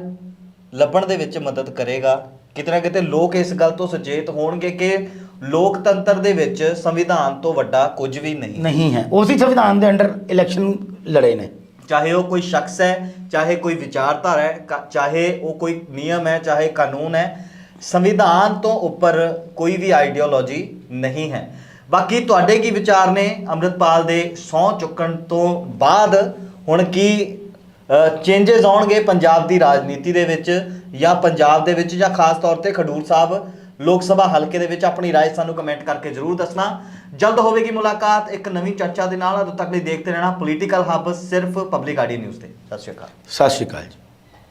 ਲੱਭਣ ਦੇ ਵਿੱਚ ਮਦਦ ਕਰੇਗਾ। ਕਿਤੇ ਨਾ ਕਿਤੇ ਲੋਕ ਇਸ ਗੱਲ ਤੋਂ ਸੁਚੇਤ ਹੋਣਗੇ ਕਿ ਲੋਕਤੰਤਰ ਦੇ ਵਿੱਚ ਸੰਵਿਧਾਨ ਤੋਂ ਵੱਡਾ ਕੁਝ ਵੀ ਨਹੀਂ। ਨਹੀਂ ਹੈ। ਉਸੇ ਸੰਵਿਧਾਨ ਦੇ ਅੰਡਰ ਇਲੈਕਸ਼ਨ ਲੜੇ ਨੇ। ਚਾਹੇ ਉਹ ਕੋਈ ਸ਼ਖਸ ਹੈ ਚਾਹੇ ਕੋਈ ਵਿਚਾਰਧਾਰਾ ਹੈ ਕਾ- ਚਾਹੇ ਉਹ ਕੋਈ ਨਿਯਮ ਹੈ ਚਾਹੇ ਕਾਨੂੰਨ ਹੈ ਸੰਵਿਧਾਨ ਤੋਂ ਉੱਪਰ ਕੋਈ ਵੀ ਆਈਡੀਓਲੋਜੀ ਨਹੀਂ ਹੈ। ਬਾਕੀ ਤੁਹਾਡੇ ਕੀ ਵਿਚਾਰ ਨੇ? ਅੰਮ੍ਰਿਤਪਾਲ ਦੇ ਸਹੁੰ ਚੁੱਕਣ ਤੋਂ ਬਾਅਦ ਹੁਣ ਕੀ ਚੇਂਜਸ ਆਉਣਗੇ ਪੰਜਾਬ ਦੀ ਰਾਜਨੀਤੀ ਦੇ ਵਿੱਚ ਜਾਂ ਪੰਜਾਬ ਦੇ ਵਿੱਚ ਜਾਂ ਖਾਸ ਤੌਰ ਤੇ ਖਡੂਰ ਸਾਹਿਬ ਲੋਕ ਸਭਾ ਹਲਕੇ ਦੇ ਵਿੱਚ ਆਪਣੀ رائے ਸਾਨੂੰ ਕਮੈਂਟ ਕਰਕੇ ਜਰੂਰ ਦੱਸਣਾ ਜਲਦ ਹੋਵੇਗੀ ਮੁਲਾਕਾਤ ਇੱਕ ਨਵੀਂ ਚਰਚਾ ਦੇ ਨਾਲ ਉਦੋਂ ਤੱਕ ਲਈ ਦੇਖਦੇ ਰਹਿਣਾ ਪੋਲੀਟੀਕਲ ਹੱਬ ਸਿਰਫ ਪਬਲਿਕ ਆਡੀ ਨਿਊਜ਼ ਤੇ ਸਤਿ ਸ਼੍ਰੀ ਅਕਾਲ ਸਤਿ ਸ਼੍ਰੀ ਅਕਾਲ ਜੀ